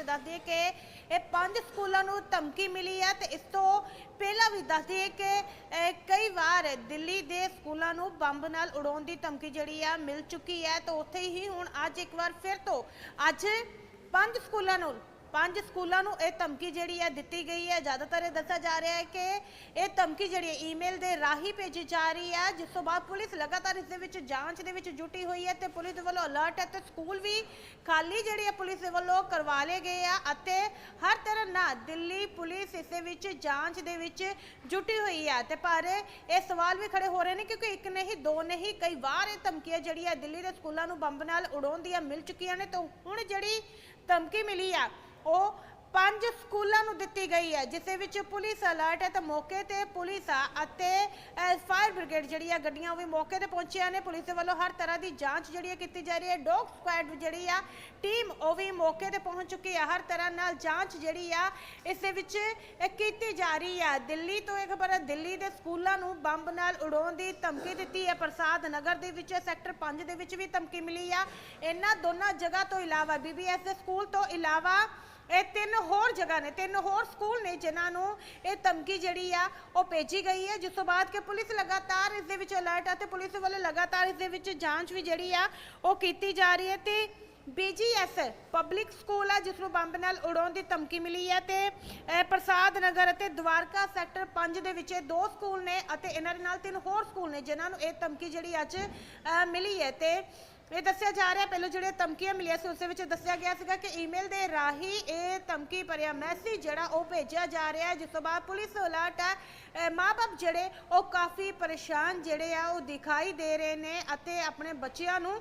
ਤੇ ਦੱਸ ਦਈਏ ਕਿ ਇਹ ਪੰਜ ਸਕੂਲਾਂ ਨੂੰ ਧਮਕੀ ਮਿਲੀ ਹੈ ਤੇ ਇਸ ਤੋਂ ਪਹਿਲਾਂ ਵੀ ਦੱਸ ਦਈਏ ਕਿ ਕਈ ਵਾਰ ਦਿੱਲੀ ਦੇ ਸਕੂਲਾਂ ਨੂੰ ਬੰਬ ਨਾਲ ਉਡਾਉਣ ਦੀ ਧਮਕੀ ਜਿਹੜੀ ਆ ਮਿਲ ਚੁੱਕੀ ਹੈ, ਤਾਂ ਉੱਥੇ ਹੀ ਹੁਣ ਅੱਜ ਇੱਕ ਵਾਰ ਫਿਰ ਤੋਂ ਅੱਜ ਪੰਜ ਸਕੂਲਾਂ ਨੂੰ ਪੰਜ ਸਕੂਲਾਂ ਨੂੰ ਇਹ ਧਮਕੀ ਜਿਹੜੀ ਹੈ ਦਿੱਤੀ ਗਈ ਹੈ। ਜ਼ਿਆਦਾਤਰ ਇਹ ਦੱਸਿਆ ਜਾ ਰਿਹਾ ਹੈ ਕਿ ਇਹ ਧਮਕੀ ਜਿਹੜੀ ਹੈ ਈਮੇਲ ਦੇ ਰਾਹੀਂ ਭੇਜੀ ਜਾ ਰਹੀ ਹੈ, ਜਿਸ ਤੋਂ ਬਾਅਦ ਪੁਲਿਸ ਲਗਾਤਾਰ ਇਸ ਦੇ ਵਿੱਚ ਜਾਂਚ ਦੇ ਵਿੱਚ ਜੁਟੀ ਹੋਈ ਹੈ ਤੇ ਪੁਲਿਸ ਦੇ ਵੱਲੋਂ ਅਲਰਟ ਹੈ ਤੇ ਸਕੂਲ ਵੀ ਖਾਲੀ ਜਿਹੜੀ ਹੈ ਪੁਲਿਸ ਦੇ ਵੱਲੋਂ ਕਰਵਾ ਲਏ ਗਏ ਆ ਅਤੇ ਹਰ ਤਰ੍ਹਾਂ ਨਾਲ ਦਿੱਲੀ ਪੁਲਿਸ ਇਸ ਦੇ ਵਿੱਚ ਜਾਂਚ ਦੇ ਵਿੱਚ ਜੁਟੀ ਹੋਈ ਹੈ ਤੇ ਪਰ ਇਹ ਸਵਾਲ ਵੀ ਖੜੇ ਹੋ ਰਹੇ ਨੇ ਕਿਉਂਕਿ ਇੱਕ ਨਹੀਂ, ਦੋ ਨਹੀਂ, ਕਈ ਵਾਰ ਇਹ ਧਮਕੀਆਂ ਜਿਹੜੀ ਹੈ ਦਿੱਲੀ ਦੇ ਸਕੂਲਾਂ ਨੂੰ ਬੰਬ ਨਾਲ ਉਡਾਉਣ ਦੀਆਂ ਮਿਲ ਚੁੱਕੀਆਂ ਨੇ, ਤਾਂ ਹੁਣ ਜਿਹੜੀ ਧਮਕੀ ਮਿਲੀ ਆ ਉਹ ਪੰਜ ਸਕੂਲਾਂ ਨੂੰ ਦਿੱਤੀ ਗਈ ਹੈ ਜਿਸ ਦੇ ਵਿੱਚ ਪੁਲਿਸ ਅਲਰਟ ਹੈ। ਤੇ ਮੌਕੇ ਤੇ ਪੁਲਿਸ ਆ ਅਤੇ ਫਾਇਰ ਬ੍ਰਿਗੇਡ ਜਿਹੜੀ ਆ ਗੱਡੀਆਂ ਉਹ ਵੀ ਮੌਕੇ ਤੇ ਪਹੁੰਚੀਆਂ ਨੇ। ਪੁਲਿਸ ਦੇ ਵੱਲੋਂ ਹਰ ਤਰ੍ਹਾਂ ਦੀ ਜਾਂਚ ਜਿਹੜੀ ਹੈ ਕੀਤੀ ਜਾ ਰਹੀ ਹੈ। ਡੌਗ ਸਕੁਐਡ ਜਿਹੜੀ ਆ, ਟੀਮ ਉਹ ਵੀ ਮੌਕੇ ਤੇ ਪਹੁੰਚ ਚੁੱਕੀ ਆ। ਹਰ ਤਰ੍ਹਾਂ ਨਾਲ ਜਾਂਚ ਜਿਹੜੀ ਆ, ਇਸ ਦੇ ਵਿੱਚ ਕੀਤੀ ਜਾ ਰਹੀ ਆ। ਦਿੱਲੀ ਤੋਂ ਇਹ ਖਬਰ ਹੈ ਦਿੱਲੀ ਦੇ ਸਕੂਲਾਂ ਨੂੰ ਬੰਬ ਨਾਲ ਉਡਾਉਣ ਦੀ ਧਮਕੀ ਦਿੱਤੀ ਹੈ। ਪ੍ਰਸਾਦ ਨਗਰ ਦੇ ਵਿੱਚ, ਸੈਕਟਰ 5 ਦੇ ਵਿੱਚ ਵੀ ਧਮਕੀ ਮਿਲੀ ਆ। ਇਹਨਾਂ ਦੋਨਾਂ ਜਗ੍ਹਾ ਤੋਂ ਇਲਾਵਾ, ਬੀਬੀਐਸ ਦੇ ਸਕੂਲ ਤੋਂ ਇਲਾਵਾ ਇਹ ਤਿੰਨ ਹੋਰ ਜਗ੍ਹਾ ਨੇ, ਤਿੰਨ ਹੋਰ ਸਕੂਲ ਨੇ ਜਿਨ੍ਹਾਂ ਨੂੰ ਇਹ ਧਮਕੀ ਜਿਹੜੀ ਆ ਉਹ ਭੇਜੀ ਗਈ ਹੈ। ਜਿਸ ਤੋਂ ਬਾਅਦ ਕਿ ਪੁਲਿਸ ਲਗਾਤਾਰ ਇਸ ਦੇ ਵਿੱਚ ਅਲਰਟ ਹੈ ਤੇ ਪੁਲਿਸ ਵੱਲੋਂ ਲਗਾਤਾਰ ਇਸ ਦੇ ਵਿੱਚ ਜਾਂਚ ਵੀ ਜਿਹੜੀ ਆ ਉਹ ਕੀਤੀ ਜਾ ਰਹੀ ਹੈ ਤੇ ਬੀਜੀਐਸ ਪਬਲਿਕ ਸਕੂਲ ਆ, ਜਿਸ ਨੂੰ ਬੰਬ ਨਾਲ ਉਡਾਉਣ ਦੀ ਧਮਕੀ ਮਿਲੀ ਹੈ ਤੇ ਪ੍ਰਸਾਦ ਨਗਰ ਅਤੇ ਦਵਾਰਕਾ ਸੈਕਟਰ 5 ਦੇ ਵਿੱਚ ਇਹ ਦੋ ਸਕੂਲ ਨੇ ਅਤੇ ਇਹਨਾਂ ਦੇ ਨਾਲ ਤਿੰਨ ਹੋਰ ਸਕੂਲ ਨੇ ਜਿਨ੍ਹਾਂ ਨੂੰ ਇਹ ਧਮਕੀ ਜਿਹੜੀ ਅੱਜ ਮਿਲੀ ਹੈ ਤੇ ਇਹ ਦੱਸਿਆ ਜਾ ਰਿਹਾ, ਪਹਿਲਾਂ ਜਿਹੜੇ ਧਮਕੀਆਂ ਮਿਲੀਆਂ ਸੀ, ਉਸ ਦੇ ਵਿੱਚ ਦੱਸਿਆ ਗਿਆ ਸੀਗਾ ਕਿ ਈਮੇਲ ਦੇ ਰਾਹੀਂ ਇਹ ਧਮਕੀ ਭਰਿਆ ਮੈਸੇਜ ਜਿਹੜਾ ਉਹ ਭੇਜਿਆ ਜਾ ਰਿਹਾ ਹੈ, ਜਿਸ ਤੋਂ ਬਾਅਦ ਪੁਲਿਸ ਅਲਰਟ ਹੈ। ਅਹ ਮਾਂ-ਬਾਪ ਜਿਹੜੇ ਉਹ ਕਾਫੀ ਪਰੇਸ਼ਾਨ ਜਿਹੜੇ ਆ, ਉਹ ਦਿਖਾਈ ਦੇ ਰਹੇ ਨੇ ਅਤੇ ਆਪਣੇ ਬੱਚਿਆਂ ਨੂੰ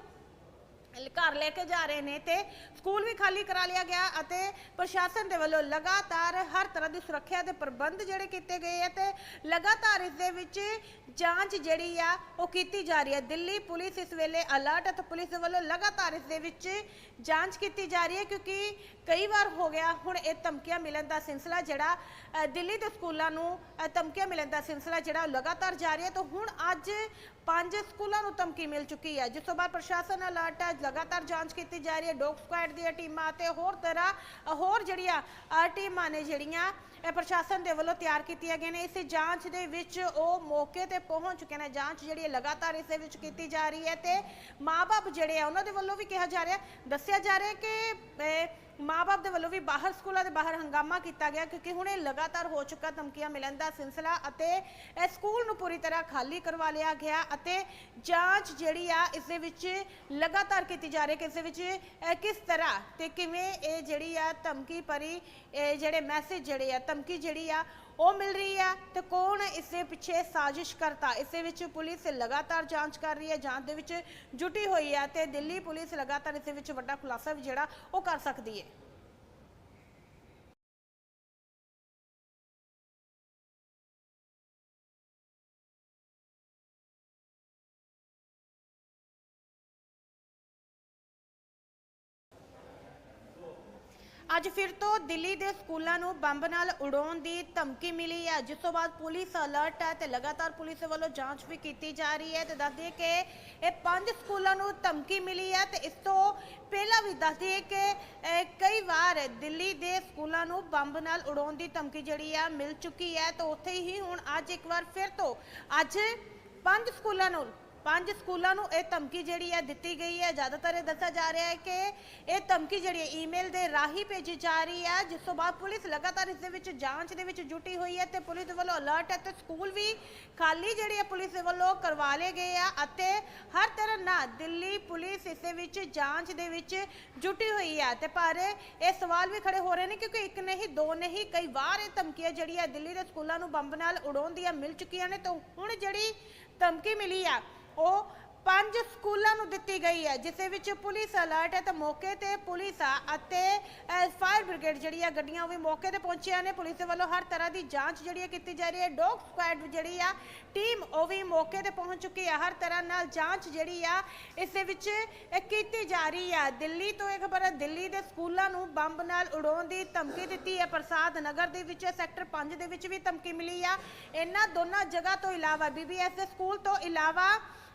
ਘਰ ਲੈ ਕੇ ਜਾ ਰਹੇ ਨੇ ਤੇ ਸਕੂਲ ਵੀ ਖਾਲੀ ਕਰਾ ਲਿਆ ਗਿਆ ਅਤੇ ਪ੍ਰਸ਼ਾਸਨ ਦੇ ਵੱਲੋਂ ਲਗਾਤਾਰ ਹਰ ਤਰ੍ਹਾਂ ਦੀ ਸੁਰੱਖਿਆ ਦੇ ਪ੍ਰਬੰਧ ਜਿਹੜੇ ਕੀਤੇ ਗਏ ਆ ਤੇ ਲਗਾਤਾਰ ਇਸ ਦੇ ਵਿੱਚ ਜਾਂਚ ਜਿਹੜੀ ਆ ਉਹ ਕੀਤੀ ਜਾ ਰਹੀ ਹੈ। ਦਿੱਲੀ ਪੁਲਿਸ ਇਸ ਵੇਲੇ ਅਲਰਟ ਹੈ ਤੇ ਪੁਲਿਸ ਦੇ ਵੱਲੋਂ ਲਗਾਤਾਰ ਇਸ ਦੇ ਵਿੱਚ ਜਾਂਚ ਕੀਤੀ ਜਾ ਰਹੀ ਹੈ ਕਿਉਂਕਿ ਕਈ ਵਾਰ ਹੋ ਗਿਆ, ਹੁਣ ਇਹ ਧਮਕੀਆਂ ਮਿਲਣ ਦਾ ਸਿਲਸਿਲਾ ਜਿਹੜਾ ਦਿੱਲੀ ਦੇ ਸਕੂਲਾਂ ਨੂੰ ਧਮਕੀਆਂ ਮਿਲਣ ਦਾ ਸਿਲਸਿਲਾ ਜਿਹੜਾ ਉਹ ਲਗਾਤਾਰ ਜਾਰੀ ਹੈ। ਤਾਂ ਹੁਣ ਅੱਜ ਪੰਜ ਸਕੂਲਾਂ ਨੂੰ ਧਮਕੀ ਮਿਲ ਚੁੱਕੀ ਹੈ, ਜਿਸ ਤੋਂ ਬਾਅਦ ਪ੍ਰਸ਼ਾਸਨ ਅਲਰਟ ਹੈ, ਲਗਾਤਾਰ ਜਾਂਚ ਕੀਤੀ ਜਾ ਰਹੀ ਹੈ, ਡੌਗ ਸਕੁਐਡ ਦੀਆਂ ਟੀਮਾਂ ਤੇ ਹੋਰ ਤਰ੍ਹਾਂ, ਹੋਰ ਜਿਹੜੀਆਂ ਟੀਮਾਂ ਨੇ ਜਿਹੜੀਆਂ, ਇਹ ਪ੍ਰਸ਼ਾਸਨ ਦੇ ਵੱਲੋਂ ਤਿਆਰ ਕੀਤੀਆਂ ਗਈਆਂ ਨੇ। ਇਸ ਜਾਂਚ ਦੇ ਵਿੱਚ ਉਹ ਮੌਕੇ ਤੇ ਪਹੁੰਚ ਚੁੱਕੇ ਨੇ। ਜਾਂਚ ਜਿਹੜੀ ਹੈ ਲਗਾਤਾਰ ਇਸ ਦੇ ਵਿੱਚ ਕੀਤੀ ਜਾ ਰਹੀ ਹੈ ਤੇ ਮਾਪੇ ਜਿਹੜੇ ਆ, ਉਹਨਾਂ ਦੇ ਵੱਲੋਂ ਵੀ ਕਿਹਾ ਜਾ ਰਿਹਾ ਦੱਸਿਆ ਜਾ ਰਿਹਾ ਕਿ ਮਾਪੇ ਦੇ ਵੱਲੋਂ ਵੀ ਬਾਹਰ ਸਕੂਲਾਂ ਦੇ ਬਾਹਰ ਹੰਗਾਮਾ ਕੀਤਾ ਗਿਆ ਕਿਉਂਕਿ ਹੁਣ ਇਹ ਲਗਾਤਾਰ ਹੋ ਚੁੱਕਾ ਧਮਕੀਆਂ ਮਿਲਣ ਦਾ ਸਿਲਸਿਲਾ ਅਤੇ ਇਹ ਸਕੂਲ ਨੂੰ ਪੂਰੀ ਤਰ੍ਹਾਂ ਖਾਲੀ ਕਰਵਾ ਲਿਆ ਗਿਆ ਅਤੇ ਜਾਂਚ ਜਿਹੜੀ ਆ ਇਸ ਦੇ ਵਿੱਚ ਲਗਾਤਾਰ ਕੀਤੀ ਜਾ ਰਹੀ ਹੈ ਕਿ ਇਸ ਦੇ ਵਿੱਚ ਕਿਸ ਤਰ੍ਹਾਂ ਤੇ ਕਿਵੇਂ ਇਹ ਜਿਹੜੀ ਆ ਧਮਕੀ ਭਰੀ, ਇਹ ਜਿਹੜੇ ਮੈਸੇਜ ਜਿਹੜੇ ਆ, ਧਮਕੀ ਜਿਹੜੀ ਆ ਉਹ ਮਿਲ ਰਹੀ ਹੈ ਤੇ ਕੌਣ ਇਸ ਦੇ ਪਿੱਛੇ ਸਾਜ਼ਿਸ਼ ਕਰਤਾ? ਇਸ ਦੇ ਵਿੱਚ ਪੁਲਿਸ ਲਗਾਤਾਰ ਜਾਂਚ ਕਰ ਰਹੀ ਹੈ, ਜਾਂਚ ਦੇ ਵਿੱਚ ਜੁਟੀ ਹੋਈ ਹੈ ਤੇ ਦਿੱਲੀ ਪੁਲਿਸ ਲਗਾਤਾਰ ਇਸ ਦੇ ਵਿੱਚ ਵੱਡਾ ਖੁਲਾਸਾ ਵੀ ਜਿਹੜਾ ਉਹ ਕਰ ਸਕਦੀ ਹੈ। ਅੱਜ ਫਿਰ ਤੋਂ ਦਿੱਲੀ ਦੇ ਸਕੂਲਾਂ ਨੂੰ ਬੰਬ ਨਾਲ ਉਡਾਉਣ ਦੀ ਧਮਕੀ ਮਿਲੀ ਹੈ। ਜਿਸ ਤੋਂ ਬਾਅਦ ਪੁਲਿਸ ਅਲਰਟ ਹੈ ਤੇ ਲਗਾਤਾਰ ਪੁਲਿਸ ਵੱਲੋਂ ਜਾਂਚ ਵੀ ਕੀਤੀ ਜਾ ਰਹੀ ਹੈ ਤੇ ਦੱਸ ਦਈਏ ਕਿ ਇਹ ਪੰਜ ਸਕੂਲਾਂ ਨੂੰ ਧਮਕੀ ਮਿਲੀ ਹੈ ਤੇ ਇਸ ਤੋਂ ਪਹਿਲਾਂ ਵੀ ਦੱਸ ਦਈਏ ਕਿ ਕਈ ਵਾਰ ਦਿੱਲੀ ਦੇ ਸਕੂਲਾਂ ਨੂੰ ਬੰਬ ਨਾਲ ਉਡਾਉਣ ਦੀ ਧਮਕੀ ਜਿਹੜੀ ਆ ਮਿਲ ਚੁੱਕੀ ਹੈ। ਤਾਂ ਉੱਥੇ ਹੀ ਹੁਣ ਅੱਜ ਇੱਕ ਵਾਰ ਫਿਰ ਤੋਂ ਅੱਜ ਪੰਜ ਸਕੂਲਾਂ ਨੂੰ ਪੰਜ ਸਕੂਲਾਂ ਨੂੰ ਇਹ ਧਮਕੀ ਜਿਹੜੀ ਹੈ ਦਿੱਤੀ ਗਈ ਹੈ। ਜ਼ਿਆਦਾਤਰ ਇਹ ਦੱਸਿਆ ਜਾ ਰਿਹਾ ਹੈ ਕਿ ਇਹ ਧਮਕੀ ਜਿਹੜੀ ਹੈ ਈਮੇਲ ਦੇ ਰਾਹੀਂ ਭੇਜੀ ਜਾ ਰਹੀ ਹੈ। ਜਿਸ ਤੋਂ ਬਾਅਦ ਪੁਲਿਸ ਲਗਾਤਾਰ ਇਸ ਦੇ ਵਿੱਚ ਜਾਂਚ ਦੇ ਵਿੱਚ ਜੁਟੀ ਹੋਈ ਹੈ ਤੇ ਪੁਲਿਸ ਦੇ ਵੱਲੋਂ ਅਲਰਟ ਹੈ ਤੇ ਸਕੂਲ ਵੀ ਖਾਲੀ ਜਿਹੜੀ ਹੈ ਪੁਲਿਸ ਦੇ ਵੱਲੋਂ ਕਰਵਾ ਲਏ ਗਏ ਆ ਅਤੇ ਹਰ ਤਰ੍ਹਾਂ ਨਾਲ ਦਿੱਲੀ ਪੁਲਿਸ ਇਸ ਦੇ ਵਿੱਚ ਜਾਂਚ ਦੇ ਵਿੱਚ ਜੁਟੀ ਹੋਈ ਹੈ ਤੇ ਪਰ ਇਹ ਸਵਾਲ ਵੀ ਖੜੇ ਹੋ ਰਹੇ ਨੇ ਕਿਉਂਕਿ ਇੱਕ ਨਹੀਂ, ਦੋ ਨਹੀਂ, ਕਈ ਵਾਰ ਇਹ ਧਮਕੀਆਂ ਜਿਹੜੀ ਹੈ ਦਿੱਲੀ ਦੇ ਸਕੂਲਾਂ ਨੂੰ ਬੰਬ ਨਾਲ ਉਡਾਉਣ ਦੀਆਂ ਮਿਲ ਚੁੱਕੀਆਂ ਨੇ। ਤਾਂ ਹੁਣ ਜਿਹੜੀ ਧਮਕੀ ਮਿਲੀ ਆ ਉਹ ਪੰਜ ਸਕੂਲਾਂ ਨੂੰ ਦਿੱਤੀ ਗਈ ਹੈ, ਜਿਸ ਵਿੱਚ ਪੁਲਿਸ ਅਲਰਟ ਹੈ ਤਾਂ ਮੌਕੇ ਤੇ ਪੁਲਿਸ ਆ ਅਤੇ ਫਾਇਰ ਬ੍ਰਿਗੇਡ ਜਿਹੜੀ ਆ ਗੱਡੀਆਂ ਉਹ ਵੀ ਮੌਕੇ ਤੇ ਪਹੁੰਚੀਆਂ ਨੇ। ਪੁਲਿਸ ਵੱਲੋਂ ਹਰ ਤਰ੍ਹਾਂ ਦੀ ਜਾਂਚ ਜਿਹੜੀ ਹੈ ਕੀਤੀ ਜਾ ਰਹੀ ਹੈ। ਡੌਗ ਸਕੁਐਡ ਜਿਹੜੀ ਆ ਟੀਮ ਉਹ ਵੀ ਮੌਕੇ ਤੇ ਪਹੁੰਚ ਚੁੱਕੀ ਹੈ ਹਰ ਤਰ੍ਹਾਂ ਨਾਲ ਜਾਂਚ ਜਿਹੜੀ ਆ, ਇਸ ਦੇ ਵਿੱਚ ਕੀਤੀ ਜਾ ਰਹੀ ਆ। ਦਿੱਲੀ ਤੋਂ ਇਹ ਖਬਰ ਹੈ, ਦਿੱਲੀ ਦੇ ਸਕੂਲਾਂ ਨੂੰ ਬੰਬ ਨਾਲ ਉਡਾਉਣ ਦੀ ਧਮਕੀ ਦਿੱਤੀ ਹੈ। ਪ੍ਰਸਾਦ ਨਗਰ ਦੇ ਵਿੱਚ, ਸੈਕਟਰ 5 ਦੇ ਵਿੱਚ ਵੀ ਧਮਕੀ ਮਿਲੀ ਆ। ਇਹਨਾਂ ਦੋਨਾਂ ਜਗ੍ਹਾ ਤੋਂ ਇਲਾਵਾ ਬੀਬੀਐਸ ਦੇ ਸਕੂਲ ਤੋਂ ਇਲਾਵਾ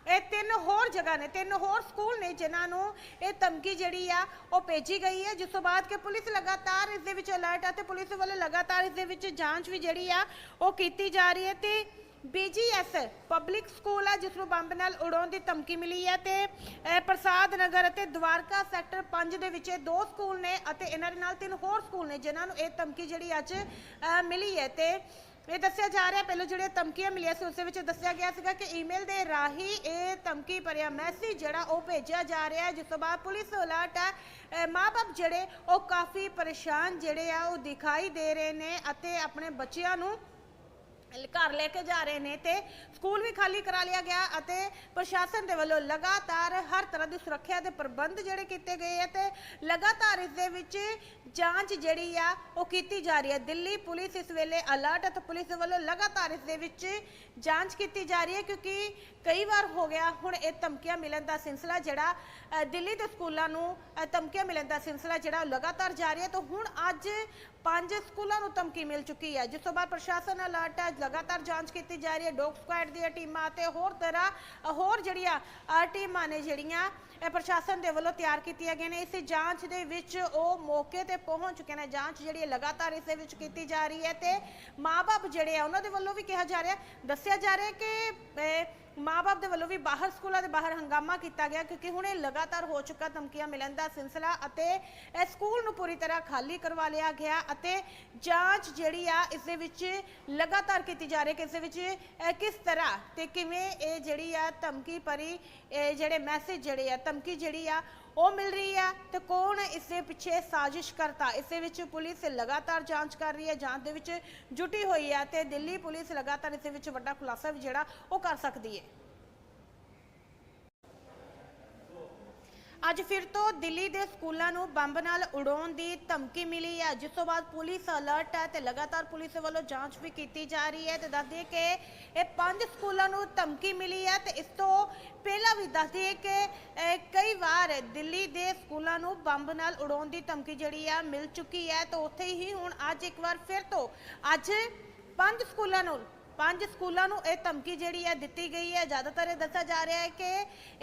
ਇਹ ਤਿੰਨ ਹੋਰ ਜਗ੍ਹਾ ਨੇ, ਤਿੰਨ ਹੋਰ ਸਕੂਲ ਨੇ ਜਿਨ੍ਹਾਂ ਨੂੰ ਇਹ ਧਮਕੀ ਜਿਹੜੀ ਆ ਉਹ ਭੇਜੀ ਗਈ ਹੈ। ਜਿਸ ਤੋਂ ਬਾਅਦ ਕਿ ਪੁਲਿਸ ਲਗਾਤਾਰ ਇਸ ਦੇ ਵਿੱਚ ਅਲਰਟ ਹੈ ਤੇ ਪੁਲਿਸ ਵੱਲੋਂ ਲਗਾਤਾਰ ਇਸ ਦੇ ਵਿੱਚ ਜਾਂਚ ਵੀ ਜਿਹੜੀ ਆ ਉਹ ਕੀਤੀ ਜਾ ਰਹੀ ਹੈ ਤੇ ਬੀਜੀਐਸ ਪਬਲਿਕ ਸਕੂਲ ਆ, ਜਿਸ ਨੂੰ ਬੰਬ ਨਾਲ ਉਡਾਉਣ ਦੀ ਧਮਕੀ ਮਿਲੀ ਹੈ ਤੇ ਪ੍ਰਸਾਦ ਨਗਰ ਅਤੇ ਦਵਾਰਕਾ ਸੈਕਟਰ 5 ਦੇ ਵਿੱਚ ਇਹ ਦੋ ਸਕੂਲ ਨੇ ਅਤੇ ਇਹਨਾਂ ਦੇ ਨਾਲ ਤਿੰਨ ਹੋਰ ਸਕੂਲ ਨੇ ਜਿਨ੍ਹਾਂ ਨੂੰ ਇਹ ਧਮਕੀ ਜਿਹੜੀ ਅੱਜ ਮਿਲੀ ਹੈ ਤੇ ਇਹ ਦੱਸਿਆ ਜਾ ਰਿਹਾ, ਪਹਿਲਾਂ ਜਿਹੜੇ ਧਮਕੀਆਂ ਮਿਲੀਆਂ ਸੀ, ਉਸ ਵਿੱਚ ਦੱਸਿਆ ਗਿਆ ਸੀਗਾ ਕਿ ਈਮੇਲ ਦੇ ਰਾਹੀਂ ਇਹ ਧਮਕੀ ਭਰਿਆ ਮੈਸੇਜ ਜਿਹੜਾ ਉਹ ਭੇਜਿਆ ਜਾ ਰਿਹਾ ਹੈ, ਜਿਸ ਤੋਂ ਬਾਅਦ ਪੁਲਿਸ ਅਲਰਟ ਹੈ। ਅਹ ਮਾਂ-ਬਾਪ ਜਿਹੜੇ ਉਹ ਕਾਫੀ ਪਰੇਸ਼ਾਨ ਜਿਹੜੇ ਆ, ਉਹ ਦਿਖਾਈ ਦੇ ਰਹੇ ਨੇ ਅਤੇ ਆਪਣੇ ਬੱਚਿਆਂ ਨੂੰ ਘਰ ਲੈ ਕੇ ਜਾ ਰਹੇ ਨੇ ਤੇ ਸਕੂਲ ਵੀ ਖਾਲੀ ਕਰਾ ਲਿਆ ਗਿਆ ਅਤੇ ਪ੍ਰਸ਼ਾਸਨ ਦੇ ਵੱਲੋਂ ਲਗਾਤਾਰ ਹਰ ਤਰ੍ਹਾਂ ਦੀ ਸੁਰੱਖਿਆ ਦੇ ਪ੍ਰਬੰਧ ਜਿਹੜੇ ਕੀਤੇ ਗਏ ਆ ਤੇ ਲਗਾਤਾਰ ਇਸ ਦੇ ਵਿੱਚ ਜਾਂਚ ਜਿਹੜੀ ਆ ਉਹ ਕੀਤੀ ਜਾ ਰਹੀ ਹੈ। ਦਿੱਲੀ ਪੁਲਿਸ ਇਸ ਵੇਲੇ ਅਲਰਟ ਹੈ ਤੇ ਪੁਲਿਸ ਦੇ ਵੱਲੋਂ ਲਗਾਤਾਰ ਇਸ ਦੇ ਵਿੱਚ ਜਾਂਚ ਕੀਤੀ ਜਾ ਰਹੀ ਹੈ ਕਿਉਂਕਿ ਕਈ ਵਾਰ ਹੋ ਗਿਆ, ਹੁਣ ਇਹ ਧਮਕੀਆਂ ਮਿਲਣ ਦਾ ਸਿਲਸਿਲਾ ਜਿਹੜਾ ਦਿੱਲੀ ਦੇ ਸਕੂਲਾਂ ਨੂੰ ਧਮਕੀਆਂ ਮਿਲਣ ਦਾ ਸਿਲਸਿਲਾ ਜਿਹੜਾ ਉਹ ਲਗਾਤਾਰ ਜਾਰੀ ਹੈ ਤਾਂ ਹੁਣ ਅੱਜ ਪੰਜ ਸਕੂਲਾਂ ਨੂੰ ਧਮਕੀ ਮਿਲ ਚੁੱਕੀ ਹੈ। ਜਿਸ ਤੋਂ ਬਾਅਦ ਪ੍ਰਸ਼ਾਸਨ ਅਲਰਟ ਹੈ। ਲਗਾਤਾਰ ਜਾਂਚ ਕੀਤੀ ਜਾ ਰਹੀ ਹੈ। ਡੌਗ ਸਕੁਐਡ ਦੀਆਂ ਟੀਮਾਂ ਅਤੇ ਹੋਰ ਤਰ੍ਹਾਂ, ਹੋਰ ਜਿਹੜੀਆਂ ਟੀਮਾਂ ਨੇ ਜਿਹੜੀਆਂ, ਇਹ ਪ੍ਰਸ਼ਾਸਨ ਦੇ ਵੱਲੋਂ ਤਿਆਰ ਕੀਤੀਆਂ ਗਈਆਂ ਨੇ। ਇਸ ਜਾਂਚ ਦੇ ਵਿੱਚ ਉਹ ਮੌਕੇ ਤੇ ਪਹੁੰਚ ਚੁੱਕੇ ਨੇ। ਜਾਂਚ ਜਿਹੜੀ ਹੈ, ਲਗਾਤਾਰ ਇਸ ਦੇ ਵਿੱਚ ਕੀਤੀ ਜਾ ਰਹੀ ਹੈ ਤੇ ਮਾਪੇ ਜਿਹੜੇ ਆ, ਉਹਨਾਂ ਦੇ ਵੱਲੋਂ ਵੀ ਕਿਹਾ ਜਾ ਰਿਹਾ ਦੱਸਿਆ ਜਾ ਰਿਹਾ ਕਿ ਮਾਪੇ ਦੇ ਵੱਲੋਂ ਵੀ ਬਾਹਰ ਸਕੂਲਾਂ ਦੇ ਬਾਹਰ ਹੰਗਾਮਾ ਕੀਤਾ ਗਿਆ ਕਿਉਂਕਿ ਹੁਣ ਇਹ ਲਗਾਤਾਰ ਹੋ ਚੁੱਕਾ, ਧਮਕੀਆਂ ਮਿਲਣ ਦਾ ਸਿਲਸਿਲਾ ਅਤੇ ਇਹ ਸਕੂਲ ਨੂੰ ਪੂਰੀ ਤਰ੍ਹਾਂ ਖਾਲੀ ਕਰਵਾ ਲਿਆ ਗਿਆ ਅਤੇ ਜਾਂਚ ਜਿਹੜੀ ਆ ਇਸ ਦੇ ਵਿੱਚ ਲਗਾਤਾਰ ਕੀਤੀ ਜਾ ਰਹੀ ਹੈ ਕਿ ਇਸ ਦੇ ਵਿੱਚ ਕਿਸ ਤਰ੍ਹਾਂ ਤੇ ਕਿਵੇਂ ਇਹ ਜਿਹੜੀ ਆ ਧਮਕੀ ਭਰੀ, ਇਹ ਜਿਹੜੇ ਮੈਸੇਜ ਜਿਹੜੇ ਆ, ਧਮਕੀ ਜਿਹੜੀ ਆ ਉਹ ਮਿਲ ਰਹੀ ਹੈ ਤੇ ਕੌਣ ਇਸ ਦੇ ਪਿੱਛੇ ਸਾਜ਼ਿਸ਼ ਕਰਤਾ। ਇਸ ਦੇ ਵਿੱਚ ਪੁਲਿਸ ਲਗਾਤਾਰ ਜਾਂਚ ਕਰ ਰਹੀ ਹੈ, ਜਾਂਚ ਦੇ ਵਿੱਚ ਜੁਟੀ ਹੋਈ ਹੈ ਤੇ ਦਿੱਲੀ ਪੁਲਿਸ ਲਗਾਤਾਰ ਇਸ ਦੇ ਵਿੱਚ ਵੱਡਾ ਖੁਲਾਸਾ ਵੀ ਜਿਹੜਾ ਉਹ ਕਰ ਸਕਦੀ ਹੈ। ਅੱਜ ਫਿਰ ਤੋਂ ਦਿੱਲੀ ਦੇ ਸਕੂਲਾਂ ਨੂੰ ਬੰਬ ਨਾਲ ਉਡਾਉਣ ਦੀ ਧਮਕੀ ਮਿਲੀ ਹੈ। ਜਿਸ ਤੋਂ ਬਾਅਦ ਪੁਲਿਸ ਅਲਰਟ ਹੈ ਤੇ ਲਗਾਤਾਰ ਪੁਲਿਸ ਵੱਲੋਂ ਜਾਂਚ ਵੀ ਕੀਤੀ ਜਾ ਰਹੀ ਹੈ ਤੇ ਦੱਸ ਦਈਏ ਕਿ ਇਹ ਪੰਜ ਸਕੂਲਾਂ ਨੂੰ ਧਮਕੀ ਮਿਲੀ ਹੈ ਤੇ ਇਸ ਤੋਂ ਪਹਿਲਾਂ ਵੀ ਦੱਸ ਦਈਏ ਕਿ ਕਈ ਵਾਰ ਦਿੱਲੀ ਦੇ ਸਕੂਲਾਂ ਨੂੰ ਬੰਬ ਨਾਲ ਉਡਾਉਣ ਦੀ ਧਮਕੀ ਜਿਹੜੀ ਆ ਮਿਲ ਚੁੱਕੀ ਹੈ। ਤਾਂ ਉੱਥੇ ਹੀ ਹੁਣ ਅੱਜ ਇੱਕ ਵਾਰ ਫਿਰ ਤੋਂ ਅੱਜ ਪੰਜ ਸਕੂਲਾਂ ਨੂੰ ਪੰਜ ਸਕੂਲਾਂ ਨੂੰ ਇਹ ਧਮਕੀ ਜਿਹੜੀ ਹੈ ਦਿੱਤੀ ਗਈ ਹੈ। ਜ਼ਿਆਦਾਤਰ ਇਹ ਦੱਸਿਆ ਜਾ ਰਿਹਾ ਹੈ ਕਿ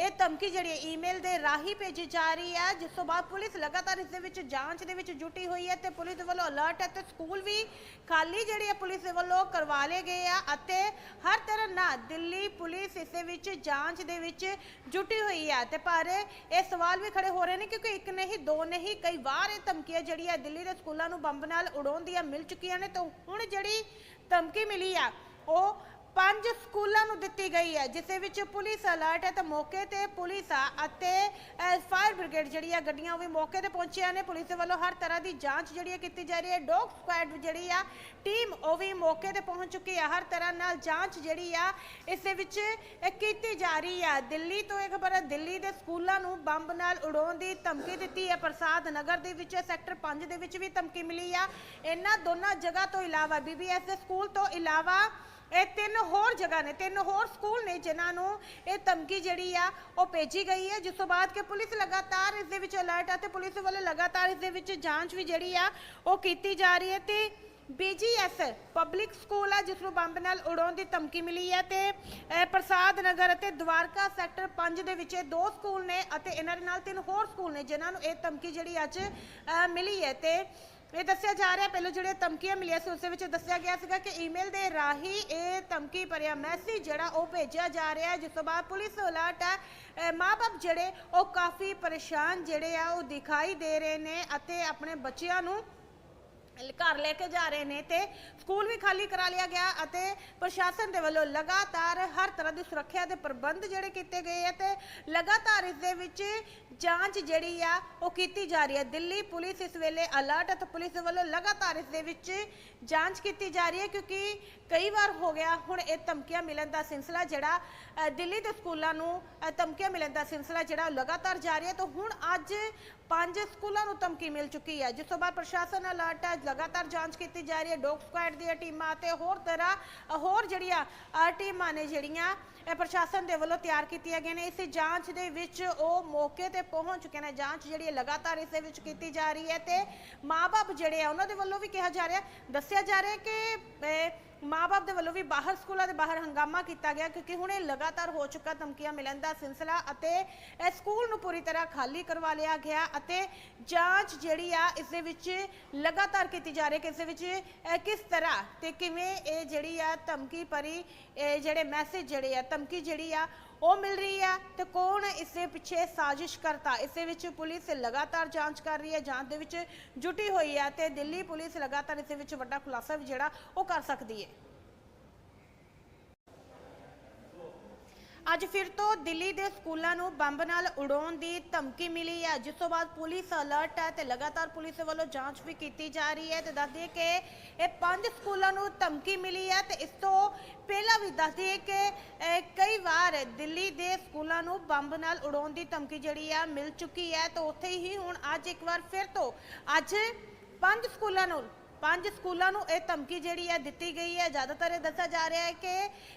ਇਹ ਧਮਕੀ ਜਿਹੜੀ ਹੈ ਈਮੇਲ ਦੇ ਰਾਹੀਂ ਭੇਜੀ ਜਾ ਰਹੀ ਹੈ, ਜਿਸ ਤੋਂ ਬਾਅਦ ਪੁਲਿਸ ਲਗਾਤਾਰ ਇਸ ਦੇ ਵਿੱਚ ਜਾਂਚ ਦੇ ਵਿੱਚ ਜੁਟੀ ਹੋਈ ਹੈ ਤੇ ਪੁਲਿਸ ਦੇ ਵੱਲੋਂ ਅਲਰਟ ਹੈ ਤੇ ਸਕੂਲ ਵੀ ਖਾਲੀ ਜਿਹੜੀ ਹੈ ਪੁਲਿਸ ਦੇ ਵੱਲੋਂ ਕਰਵਾ ਲਏ ਗਏ ਆ ਅਤੇ ਹਰ ਤਰ੍ਹਾਂ ਨਾਲ ਦਿੱਲੀ ਪੁਲਿਸ ਇਸ ਦੇ ਵਿੱਚ ਜਾਂਚ ਦੇ ਵਿੱਚ ਜੁਟੀ ਹੋਈ ਹੈ ਤੇ ਪਰ ਇਹ ਸਵਾਲ ਵੀ ਖੜੇ ਹੋ ਰਹੇ ਨੇ ਕਿਉਂਕਿ ਇੱਕ ਨਹੀਂ, ਦੋ ਨਹੀਂ, ਕਈ ਵਾਰ ਇਹ ਧਮਕੀਆਂ ਜਿਹੜੀ ਹੈ ਦਿੱਲੀ ਦੇ ਸਕੂਲਾਂ ਨੂੰ ਬੰਬ ਨਾਲ ਉਡਾਉਣ ਦੀਆਂ ਮਿਲ ਚੁੱਕੀਆਂ ਨੇ, ਤਾਂ ਹੁਣ ਜਿਹੜੀ ਧਮਕੀ ਮਿਲੀ ਆ ਉਹ ਪੰਜ ਸਕੂਲਾਂ ਨੂੰ ਦਿੱਤੀ ਗਈ ਹੈ, ਜਿਸ ਵਿੱਚ ਪੁਲਿਸ ਅਲਰਟ ਹੈ। ਤੇ ਮੌਕੇ ਤੇ ਪੁਲਿਸ ਆ ਅਤੇ ਫਾਇਰ ਬ੍ਰਿਗੇਡ ਜਿਹੜੀ ਆ ਗੱਡੀਆਂ, ਉਹ ਵੀ ਮੌਕੇ ਤੇ ਪਹੁੰਚੀਆਂ ਨੇ। ਪੁਲਿਸ ਦੇ ਵੱਲੋਂ ਹਰ ਤਰ੍ਹਾਂ ਦੀ ਜਾਂਚ ਜਿਹੜੀ ਹੈ ਕੀਤੀ ਜਾ ਰਹੀ ਹੈ। ਡੌਗ ਸਕੁਐਡ ਜਿਹੜੀ ਆ, ਟੀਮ ਉਹ ਵੀ ਮੌਕੇ ਤੇ ਪਹੁੰਚ ਚੁੱਕੀ ਆ। ਹਰ ਤਰ੍ਹਾਂ ਨਾਲ ਜਾਂਚ ਜਿਹੜੀ ਆ, ਇਸ ਦੇ ਵਿੱਚ ਕੀਤੀ ਜਾ ਰਹੀ ਆ। ਦਿੱਲੀ ਤੋਂ ਇਹ ਖਬਰ ਹੈ ਦਿੱਲੀ ਦੇ ਸਕੂਲਾਂ ਨੂੰ ਬੰਬ ਨਾਲ ਉਡਾਉਣ ਦੀ ਧਮਕੀ ਦਿੱਤੀ ਹੈ। ਪ੍ਰਸਾਦ ਨਗਰ ਦੇ ਵਿੱਚ, ਸੈਕਟਰ 5 ਦੇ ਵਿੱਚ ਵੀ ਧਮਕੀ ਮਿਲੀ ਆ। ਇਹਨਾਂ ਦੋਨਾਂ ਜਗ੍ਹਾ ਤੋਂ ਇਲਾਵਾ ਬੀਬੀਐਸ ਦੇ ਸਕੂਲ ਤੋਂ ਇਲਾਵਾ ਇਹ ਤਿੰਨ ਹੋਰ ਜਗ੍ਹਾ ਨੇ, ਤਿੰਨ ਹੋਰ ਸਕੂਲ ਨੇ ਜਿਨ੍ਹਾਂ ਨੂੰ ਇਹ ਧਮਕੀ ਜਿਹੜੀ ਆ ਉਹ ਭੇਜੀ ਗਈ ਹੈ। ਜਿਸ ਤੋਂ ਬਾਅਦ ਕਿ ਪੁਲਿਸ ਲਗਾਤਾਰ ਇਸ ਦੇ ਵਿੱਚ ਅਲਰਟ ਆ ਤੇ ਪੁਲਿਸ ਵੱਲੋਂ ਲਗਾਤਾਰ ਇਸ ਦੇ ਵਿੱਚ ਜਾਂਚ ਵੀ ਜਿਹੜੀ ਆ ਉਹ ਕੀਤੀ ਜਾ ਰਹੀ ਹੈ ਤੇ ਬੀਜੀਐਸ ਪਬਲਿਕ ਸਕੂਲ ਆ, ਜਿਸ ਨੂੰ ਬੰਬ ਨਾਲ ਉਡਾਉਣ ਦੀ ਧਮਕੀ ਮਿਲੀ ਹੈ ਤੇ ਪ੍ਰਸਾਦ ਨਗਰ ਅਤੇ ਦਵਾਰਕਾ ਸੈਕਟਰ 5 ਦੇ ਵਿੱਚ ਇਹ ਦੋ ਸਕੂਲ ਨੇ ਅਤੇ ਇਹਨਾਂ ਦੇ ਨਾਲ ਤਿੰਨ ਹੋਰ ਸਕੂਲ ਨੇ ਜਿਨ੍ਹਾਂ ਨੂੰ ਇਹ ਧਮਕੀ ਜਿਹੜੀ ਅੱਜ ਮਿਲੀ ਹੈ ਤੇ ਇਹ ਦੱਸਿਆ ਜਾ ਰਿਹਾ, ਪਹਿਲਾਂ ਜਿਹੜੇ ਧਮਕੀਆਂ ਮਿਲੀਆਂ ਸੀ, ਉਸ ਵਿੱਚ ਦੱਸਿਆ ਗਿਆ ਸੀਗਾ ਕਿ ਈਮੇਲ ਦੇ ਰਾਹੀਂ ਇਹ ਧਮਕੀ ਭਰਿਆ ਮੈਸੇਜ ਜਿਹੜਾ ਉਹ ਭੇਜਿਆ ਜਾ ਰਿਹਾ ਹੈ, ਜਿਸ ਤੋਂ ਬਾਅਦ ਪੁਲਿਸ ਅਲਰਟ ਹੈ। ਅਹ ਮਾਂ-ਬਾਪ ਜਿਹੜੇ ਉਹ ਕਾਫੀ ਪਰੇਸ਼ਾਨ ਜਿਹੜੇ ਆ, ਉਹ ਦਿਖਾਈ ਦੇ ਰਹੇ ਨੇ ਅਤੇ ਆਪਣੇ ਬੱਚਿਆਂ ਨੂੰ ਘਰ ਲੈ ਕੇ ਜਾ ਰਹੇ ਨੇ ਤੇ ਸਕੂਲ ਵੀ ਖਾਲੀ ਕਰਾ ਲਿਆ ਗਿਆ ਅਤੇ ਪ੍ਰਸ਼ਾਸਨ ਦੇ ਵੱਲੋਂ ਲਗਾਤਾਰ ਹਰ ਤਰ੍ਹਾਂ ਦੀ ਸੁਰੱਖਿਆ ਦੇ ਪ੍ਰਬੰਧ ਜਿਹੜੇ ਕੀਤੇ ਗਏ ਆ ਤੇ ਲਗਾਤਾਰ ਇਸ ਦੇ ਵਿੱਚ ਜਾਂਚ ਜਿਹੜੀ ਆ ਉਹ ਕੀਤੀ ਜਾ ਰਹੀ ਹੈ। ਦਿੱਲੀ ਪੁਲਿਸ ਇਸ ਵੇਲੇ ਅਲਰਟ ਹੈ ਤੇ ਪੁਲਿਸ ਦੇ ਵੱਲੋਂ ਲਗਾਤਾਰ ਇਸ ਦੇ ਵਿੱਚ ਜਾਂਚ ਕੀਤੀ ਜਾ ਰਹੀ ਹੈ ਕਿਉਂਕਿ ਕਈ ਵਾਰ ਹੋ ਗਿਆ, ਹੁਣ ਇਹ ਧਮਕੀਆਂ ਮਿਲਣ ਦਾ ਸਿਲਸਿਲਾ ਜਿਹੜਾ ਦਿੱਲੀ ਦੇ ਸਕੂਲਾਂ ਨੂੰ ਧਮਕੀਆਂ ਮਿਲਣ ਦਾ ਸਿਲਸਿਲਾ ਜਿਹੜਾ ਉਹ ਲਗਾਤਾਰ ਜਾਰੀ ਹੈ ਤਾਂ ਹੁਣ ਅੱਜ ਪੰਜ ਸਕੂਲਾਂ ਨੂੰ ਧਮਕੀ ਮਿਲ ਚੁੱਕੀ ਹੈ, ਜਿਸ ਤੋਂ ਬਾਅਦ ਪ੍ਰਸ਼ਾਸਨ ਅਲਰਟ ਹੈ, ਲਗਾਤਾਰ ਜਾਂਚ ਕੀਤੀ ਜਾ ਰਹੀ ਹੈ, ਡੌਗ ਸਕੁਐਡ ਦੀਆਂ ਟੀਮਾਂ ਤੇ ਹੋਰ ਤਰ੍ਹਾਂ, ਹੋਰ ਜਿਹੜੀਆਂ ਟੀਮਾਂ ਨੇ ਜਿਹੜੀਆਂ, ਇਹ ਪ੍ਰਸ਼ਾਸਨ ਦੇ ਵੱਲੋਂ ਤਿਆਰ ਕੀਤੀਆਂ ਗਈਆਂ ਨੇ। ਇਸ ਜਾਂਚ ਦੇ ਵਿੱਚ ਉਹ ਮੌਕੇ ਤੇ ਪਹੁੰਚ ਚੁੱਕੇ ਨੇ। ਜਾਂਚ ਜਿਹੜੀ ਹੈ ਲਗਾਤਾਰ ਇਸ ਦੇ ਵਿੱਚ ਕੀਤੀ ਜਾ ਰਹੀ ਹੈ ਤੇ ਮਾਪੇ ਜਿਹੜੇ ਆ, ਉਹਨਾਂ ਦੇ ਵੱਲੋਂ ਵੀ ਕਿਹਾ ਜਾ ਰਿਹਾ ਦੱਸਿਆ ਜਾ ਰਿਹਾ ਕਿ ਮਾਪੇ ਦੇ ਵੱਲੋਂ ਵੀ ਬਾਹਰ ਸਕੂਲਾਂ ਦੇ ਬਾਹਰ ਹੰਗਾਮਾ ਕੀਤਾ ਗਿਆ ਕਿਉਂਕਿ ਹੁਣ ਇਹ ਲਗਾਤਾਰ ਹੋ ਚੁੱਕਾ ਧਮਕੀਆਂ ਮਿਲਣ ਦਾ ਸਿਲਸਿਲਾ ਅਤੇ ਇਹ ਸਕੂਲ ਨੂੰ ਪੂਰੀ ਤਰ੍ਹਾਂ ਖਾਲੀ ਕਰਵਾ ਲਿਆ ਗਿਆ ਅਤੇ ਜਾਂਚ ਜਿਹੜੀ ਆ ਇਸ ਦੇ ਵਿੱਚ ਲਗਾਤਾਰ ਕੀਤੀ ਜਾ ਰਹੀ ਹੈ ਕਿ ਇਸ ਦੇ ਵਿੱਚ, ਇਹ ਕਿਸ ਤਰ੍ਹਾਂ ਤੇ ਕਿਵੇਂ ਇਹ ਜਿਹੜੀ ਆ ਧਮਕੀ ਭਰੀ, ਇਹ ਜਿਹੜੇ ਮੈਸੇਜ ਜਿਹੜੇ ਆ, ਧਮਕੀ ਜਿਹੜੀ ਆ ਉਹ ਮਿਲ ਰਹੀ ਹੈ ਤੇ ਕੌਣ ਇਸੇ ਪਿੱਛੇ ਸਾਜ਼ਿਸ਼ ਕਰਤਾ? ਇਸ ਵਿੱਚ ਪੁਲਿਸ ਲਗਾਤਾਰ ਜਾਂਚ ਕਰ ਰਹੀ ਹੈ, ਜਾਂਚ ਦੇ ਵਿੱਚ ਜੁਟੀ ਹੋਈ ਹੈ ਤੇ ਦਿੱਲੀ ਪੁਲਿਸ ਲਗਾਤਾਰ ਇਸ ਵਿੱਚ ਵੱਡਾ ਖੁਲਾਸਾ ਵੀ ਜਿਹੜਾ ਉਹ ਕਰ ਸਕਦੀ ਹੈ। ਅੱਜ ਫਿਰ ਤੋਂ ਦਿੱਲੀ ਦੇ ਸਕੂਲਾਂ ਨੂੰ ਬੰਬ ਨਾਲ ਉਡਾਉਣ ਦੀ ਧਮਕੀ ਮਿਲੀ ਹੈ, ਜਿਸ ਤੋਂ ਬਾਅਦ ਪੁਲਿਸ ਅਲਰਟ ਹੈ ਤੇ ਲਗਾਤਾਰ ਪੁਲਿਸ ਵੱਲੋਂ ਜਾਂਚ ਵੀ ਕੀਤੀ ਜਾ ਰਹੀ ਹੈ ਤੇ ਦੱਸ ਦਈਏ ਕਿ ਇਹ ਪੰਜ ਸਕੂਲਾਂ ਨੂੰ ਧਮਕੀ ਮਿਲੀ ਹੈ ਤੇ ਇਸ ਤੋਂ ਪਹਿਲਾਂ ਵੀ ਦੱਸ ਦਈਏ ਕਿ ਕਈ ਵਾਰ ਦਿੱਲੀ ਦੇ ਸਕੂਲਾਂ ਨੂੰ ਬੰਬ ਨਾਲ ਉਡਾਉਣ ਦੀ ਧਮਕੀ ਜਿਹੜੀ ਹੈ ਮਿਲ ਚੁੱਕੀ ਹੈ ਤਾਂ ਉੱਥੇ ਹੀ ਹੁਣ ਅੱਜ ਇੱਕ ਵਾਰ ਫਿਰ ਤੋਂ ਅੱਜ ਪੰਜ ਸਕੂਲਾਂ ਨੂੰ ਪੰਜ ਸਕੂਲਾਂ ਨੂੰ ਇਹ ਧਮਕੀ ਜਿਹੜੀ ਹੈ ਦਿੱਤੀ ਗਈ ਹੈ। ਜ਼ਿਆਦਾਤਰ ਇਹ ਦੱਸਿਆ ਜਾ ਰਿਹਾ ਹੈ ਕਿ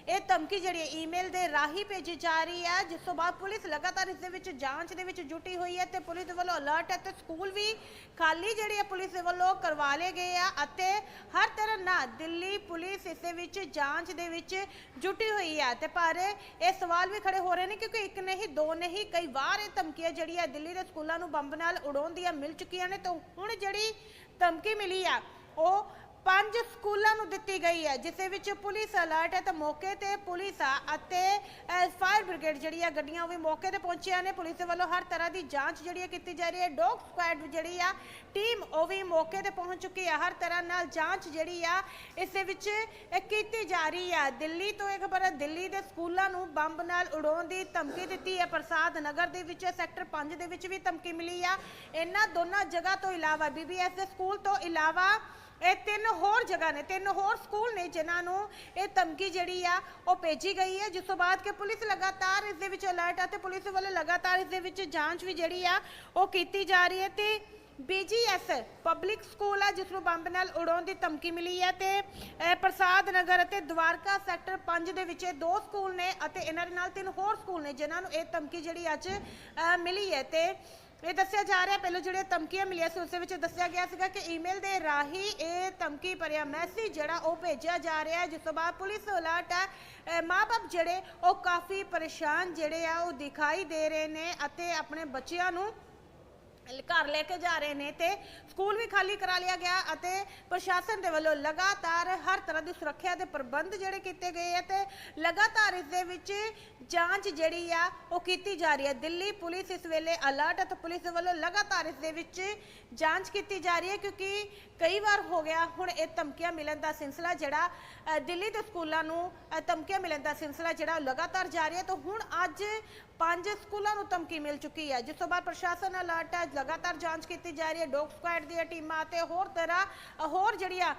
ਇਹ ਧਮਕੀ ਜਿਹੜੀ ਹੈ ਈਮੇਲ ਦੇ ਰਾਹੀਂ ਭੇਜੀ ਜਾ ਰਹੀ ਹੈ, ਜਿਸ ਤੋਂ ਬਾਅਦ ਪੁਲਿਸ ਲਗਾਤਾਰ ਇਸ ਦੇ ਵਿੱਚ ਜਾਂਚ ਦੇ ਵਿੱਚ ਜੁਟੀ ਹੋਈ ਹੈ ਤੇ ਪੁਲਿਸ ਦੇ ਵੱਲੋਂ ਅਲਰਟ ਹੈ ਤੇ ਸਕੂਲ ਵੀ ਖਾਲੀ ਜਿਹੜੀ ਹੈ ਪੁਲਿਸ ਦੇ ਵੱਲੋਂ ਕਰਵਾ ਲਏ ਗਏ ਆ ਅਤੇ ਹਰ ਤਰ੍ਹਾਂ ਨਾਲ ਦਿੱਲੀ ਪੁਲਿਸ ਇਸ ਦੇ ਵਿੱਚ ਜਾਂਚ ਦੇ ਵਿੱਚ ਜੁਟੀ ਹੋਈ ਹੈ। ਤੇ ਪਰ ਇਹ ਸਵਾਲ ਵੀ ਖੜੇ ਹੋ ਰਹੇ ਨੇ ਕਿਉਂਕਿ ਇੱਕ ਨਹੀਂ, ਦੋ ਨਹੀਂ, ਕਈ ਵਾਰ ਇਹ ਧਮਕੀਆਂ ਜਿਹੜੀ ਹੈ ਦਿੱਲੀ ਦੇ ਸਕੂਲਾਂ ਨੂੰ ਬੰਬ ਨਾਲ ਉਡਾਉਣ ਦੀਆਂ ਮਿਲ ਚੁੱਕੀਆਂ ਨੇ। ਤਾਂ ਹੁਣ ਜਿਹੜੀ ਧਮਕੀ ਮਿਲੀ ਆ ਉਹ ਪੰਜ ਸਕੂਲਾਂ ਨੂੰ ਦਿੱਤੀ ਗਈ ਹੈ, ਜਿਸ ਦੇ ਵਿੱਚ ਪੁਲਿਸ ਅਲਰਟ ਹੈ ਤਾਂ ਮੌਕੇ ਤੇ ਪੁਲਿਸ ਆ ਅਤੇ ਫਾਇਰ ਬ੍ਰਿਗੇਡ ਜਿਹੜੀ ਆ ਗੱਡੀਆਂ ਉਹ ਵੀ ਮੌਕੇ ਤੇ ਪਹੁੰਚੀਆਂ ਨੇ। ਪੁਲਿਸ ਦੇ ਵੱਲੋਂ ਹਰ ਤਰ੍ਹਾਂ ਦੀ ਜਾਂਚ ਜਿਹੜੀ ਹੈ ਕੀਤੀ ਜਾ ਰਹੀ ਹੈ। ਡੌਗ ਸਕੁਐਡ ਜਿਹੜੀ ਆ ਟੀਮ ਉਹ ਵੀ ਮੌਕੇ ਤੇ ਪਹੁੰਚ ਚੁੱਕੀ ਆ। ਹਰ ਤਰ੍ਹਾਂ ਨਾਲ ਜਾਂਚ ਜਿਹੜੀ ਆ, ਇਸ ਦੇ ਵਿੱਚ ਕੀਤੀ ਜਾ ਰਹੀ ਆ। ਦਿੱਲੀ ਤੋਂ ਇਹ ਖਬਰ ਹੈ ਦਿੱਲੀ ਦੇ ਸਕੂਲਾਂ ਨੂੰ ਬੰਬ ਨਾਲ ਉਡਾਉਣ ਦੀ ਧਮਕੀ ਦਿੱਤੀ ਹੈ। ਪ੍ਰਸਾਦ ਨਗਰ ਦੇ ਵਿੱਚ, ਸੈਕਟਰ 5 ਦੇ ਵਿੱਚ ਵੀ ਧਮਕੀ ਮਿਲੀ ਆ। ਇਹਨਾਂ ਦੋਨਾਂ ਜਗ੍ਹਾ ਤੋਂ ਇਲਾਵਾ ਬੀਬੀਐਸ ਦੇ ਸਕੂਲ ਤੋਂ ਇਲਾਵਾ ਇਹ ਤਿੰਨ ਹੋਰ ਜਗ੍ਹਾ ਨੇ, ਤਿੰਨ ਹੋਰ ਸਕੂਲ ਨੇ ਜਿਨ੍ਹਾਂ ਨੂੰ ਇਹ ਧਮਕੀ ਜਿਹੜੀ ਆ ਉਹ ਭੇਜੀ ਗਈ ਹੈ। ਜਿਸ ਤੋਂ ਬਾਅਦ ਕਿ ਪੁਲਿਸ ਲਗਾਤਾਰ ਇਸ ਦੇ ਵਿੱਚ ਅਲਰਟ ਹੈ ਤੇ ਪੁਲਿਸ ਵੱਲੋਂ ਲਗਾਤਾਰ ਇਸ ਦੇ ਵਿੱਚ ਜਾਂਚ ਵੀ ਜਿਹੜੀ ਆ ਉਹ ਕੀਤੀ ਜਾ ਰਹੀ ਹੈ ਤੇ ਬੀਜੀਐਸ ਪਬਲਿਕ ਸਕੂਲ ਆ, ਜਿਸ ਨੂੰ ਬੰਬ ਨਾਲ ਉਡਾਉਣ ਦੀ ਧਮਕੀ ਮਿਲੀ ਹੈ ਤੇ ਪ੍ਰਸਾਦ ਨਗਰ ਅਤੇ ਦਵਾਰਕਾ ਸੈਕਟਰ 5 ਦੇ ਵਿੱਚ ਇਹ ਦੋ ਸਕੂਲ ਨੇ ਅਤੇ ਇਹਨਾਂ ਦੇ ਨਾਲ ਤਿੰਨ ਹੋਰ ਸਕੂਲ ਨੇ ਜਿਨ੍ਹਾਂ ਨੂੰ ਇਹ ਧਮਕੀ ਜਿਹੜੀ ਅੱਜ ਮਿਲੀ ਹੈ ਤੇ ਇਹ ਦੱਸਿਆ ਜਾ ਰਿਹਾ, ਪਹਿਲਾਂ ਜਿਹੜੇ ਧਮਕੀਆਂ ਮਿਲੀਆਂ ਸੀ, ਉਸ ਵਿੱਚ ਦੱਸਿਆ ਗਿਆ ਸੀਗਾ ਕਿ ਈਮੇਲ ਦੇ ਰਾਹੀਂ ਇਹ ਧਮਕੀ ਭਰਿਆ ਮੈਸੇਜ ਜਿਹੜਾ ਉਹ ਭੇਜਿਆ ਜਾ ਰਿਹਾ ਹੈ, ਜਿਸ ਤੋਂ ਬਾਅਦ ਪੁਲਿਸ ਅਲਰਟ ਹੈ। ਅਹ ਮਾਂ-ਬਾਪ ਜਿਹੜੇ ਉਹ ਕਾਫੀ ਪਰੇਸ਼ਾਨ ਜਿਹੜੇ ਆ, ਉਹ ਦਿਖਾਈ ਦੇ ਰਹੇ ਨੇ ਅਤੇ ਆਪਣੇ ਬੱਚਿਆਂ ਨੂੰ ਘਰ ਲੈ ਕੇ ਜਾ ਰਹੇ ਨੇ ਤੇ ਸਕੂਲ ਵੀ ਖਾਲੀ ਕਰਾ ਲਿਆ ਗਿਆ ਅਤੇ ਪ੍ਰਸ਼ਾਸਨ ਦੇ ਵੱਲੋਂ ਲਗਾਤਾਰ ਹਰ ਤਰ੍ਹਾਂ ਦੀ ਸੁਰੱਖਿਆ ਦੇ ਪ੍ਰਬੰਧ ਜਿਹੜੇ ਕੀਤੇ ਗਏ ਆ ਤੇ ਲਗਾਤਾਰ ਇਸ ਦੇ ਵਿੱਚ ਜਾਂਚ ਜਿਹੜੀ ਆ ਉਹ ਕੀਤੀ ਜਾ ਰਹੀ ਹੈ ਦਿੱਲੀ ਪੁਲਿਸ ਇਸ ਵੇਲੇ ਅਲਰਟ ਹੈ ਤੇ ਪੁਲਿਸ ਦੇ ਵੱਲੋਂ ਲਗਾਤਾਰ ਇਸ ਦੇ ਵਿੱਚ ਜਾਂਚ ਕੀਤੀ ਜਾ ਰਹੀ ਹੈ ਕਿਉਂਕਿ ਕਈ ਵਾਰ ਹੋ ਗਿਆ, ਹੁਣ ਇਹ ਧਮਕੀਆਂ ਮਿਲਣ ਦਾ ਸਿਲਸਿਲਾ ਜਿਹੜਾ ਦਿੱਲੀ ਦੇ ਸਕੂਲਾਂ ਨੂੰ ਧਮਕੀਆਂ ਮਿਲਣ ਦਾ ਸਿਲਸਿਲਾ ਜਿਹੜਾ ਉਹ ਲਗਾਤਾਰ ਜਾਰੀ ਹੈ ਤਾਂ ਹੁਣ ਅੱਜ ਪੰਜ ਸਕੂਲਾਂ ਨੂੰ ਧਮਕੀ ਮਿਲ ਚੁੱਕੀ ਹੈ, ਜਿਸ ਤੋਂ ਬਾਅਦ ਪ੍ਰਸ਼ਾਸਨ ਅਲਰਟ ਹੈ, ਲਗਾਤਾਰ ਜਾਂਚ ਕੀਤੀ ਜਾ ਰਹੀ ਹੈ, ਡੌਗ ਸਕੁਐਡ ਦੀਆਂ ਟੀਮਾਂ ਤੇ ਹੋਰ ਤਰ੍ਹਾਂ, ਹੋਰ ਜਿਹੜੀਆਂ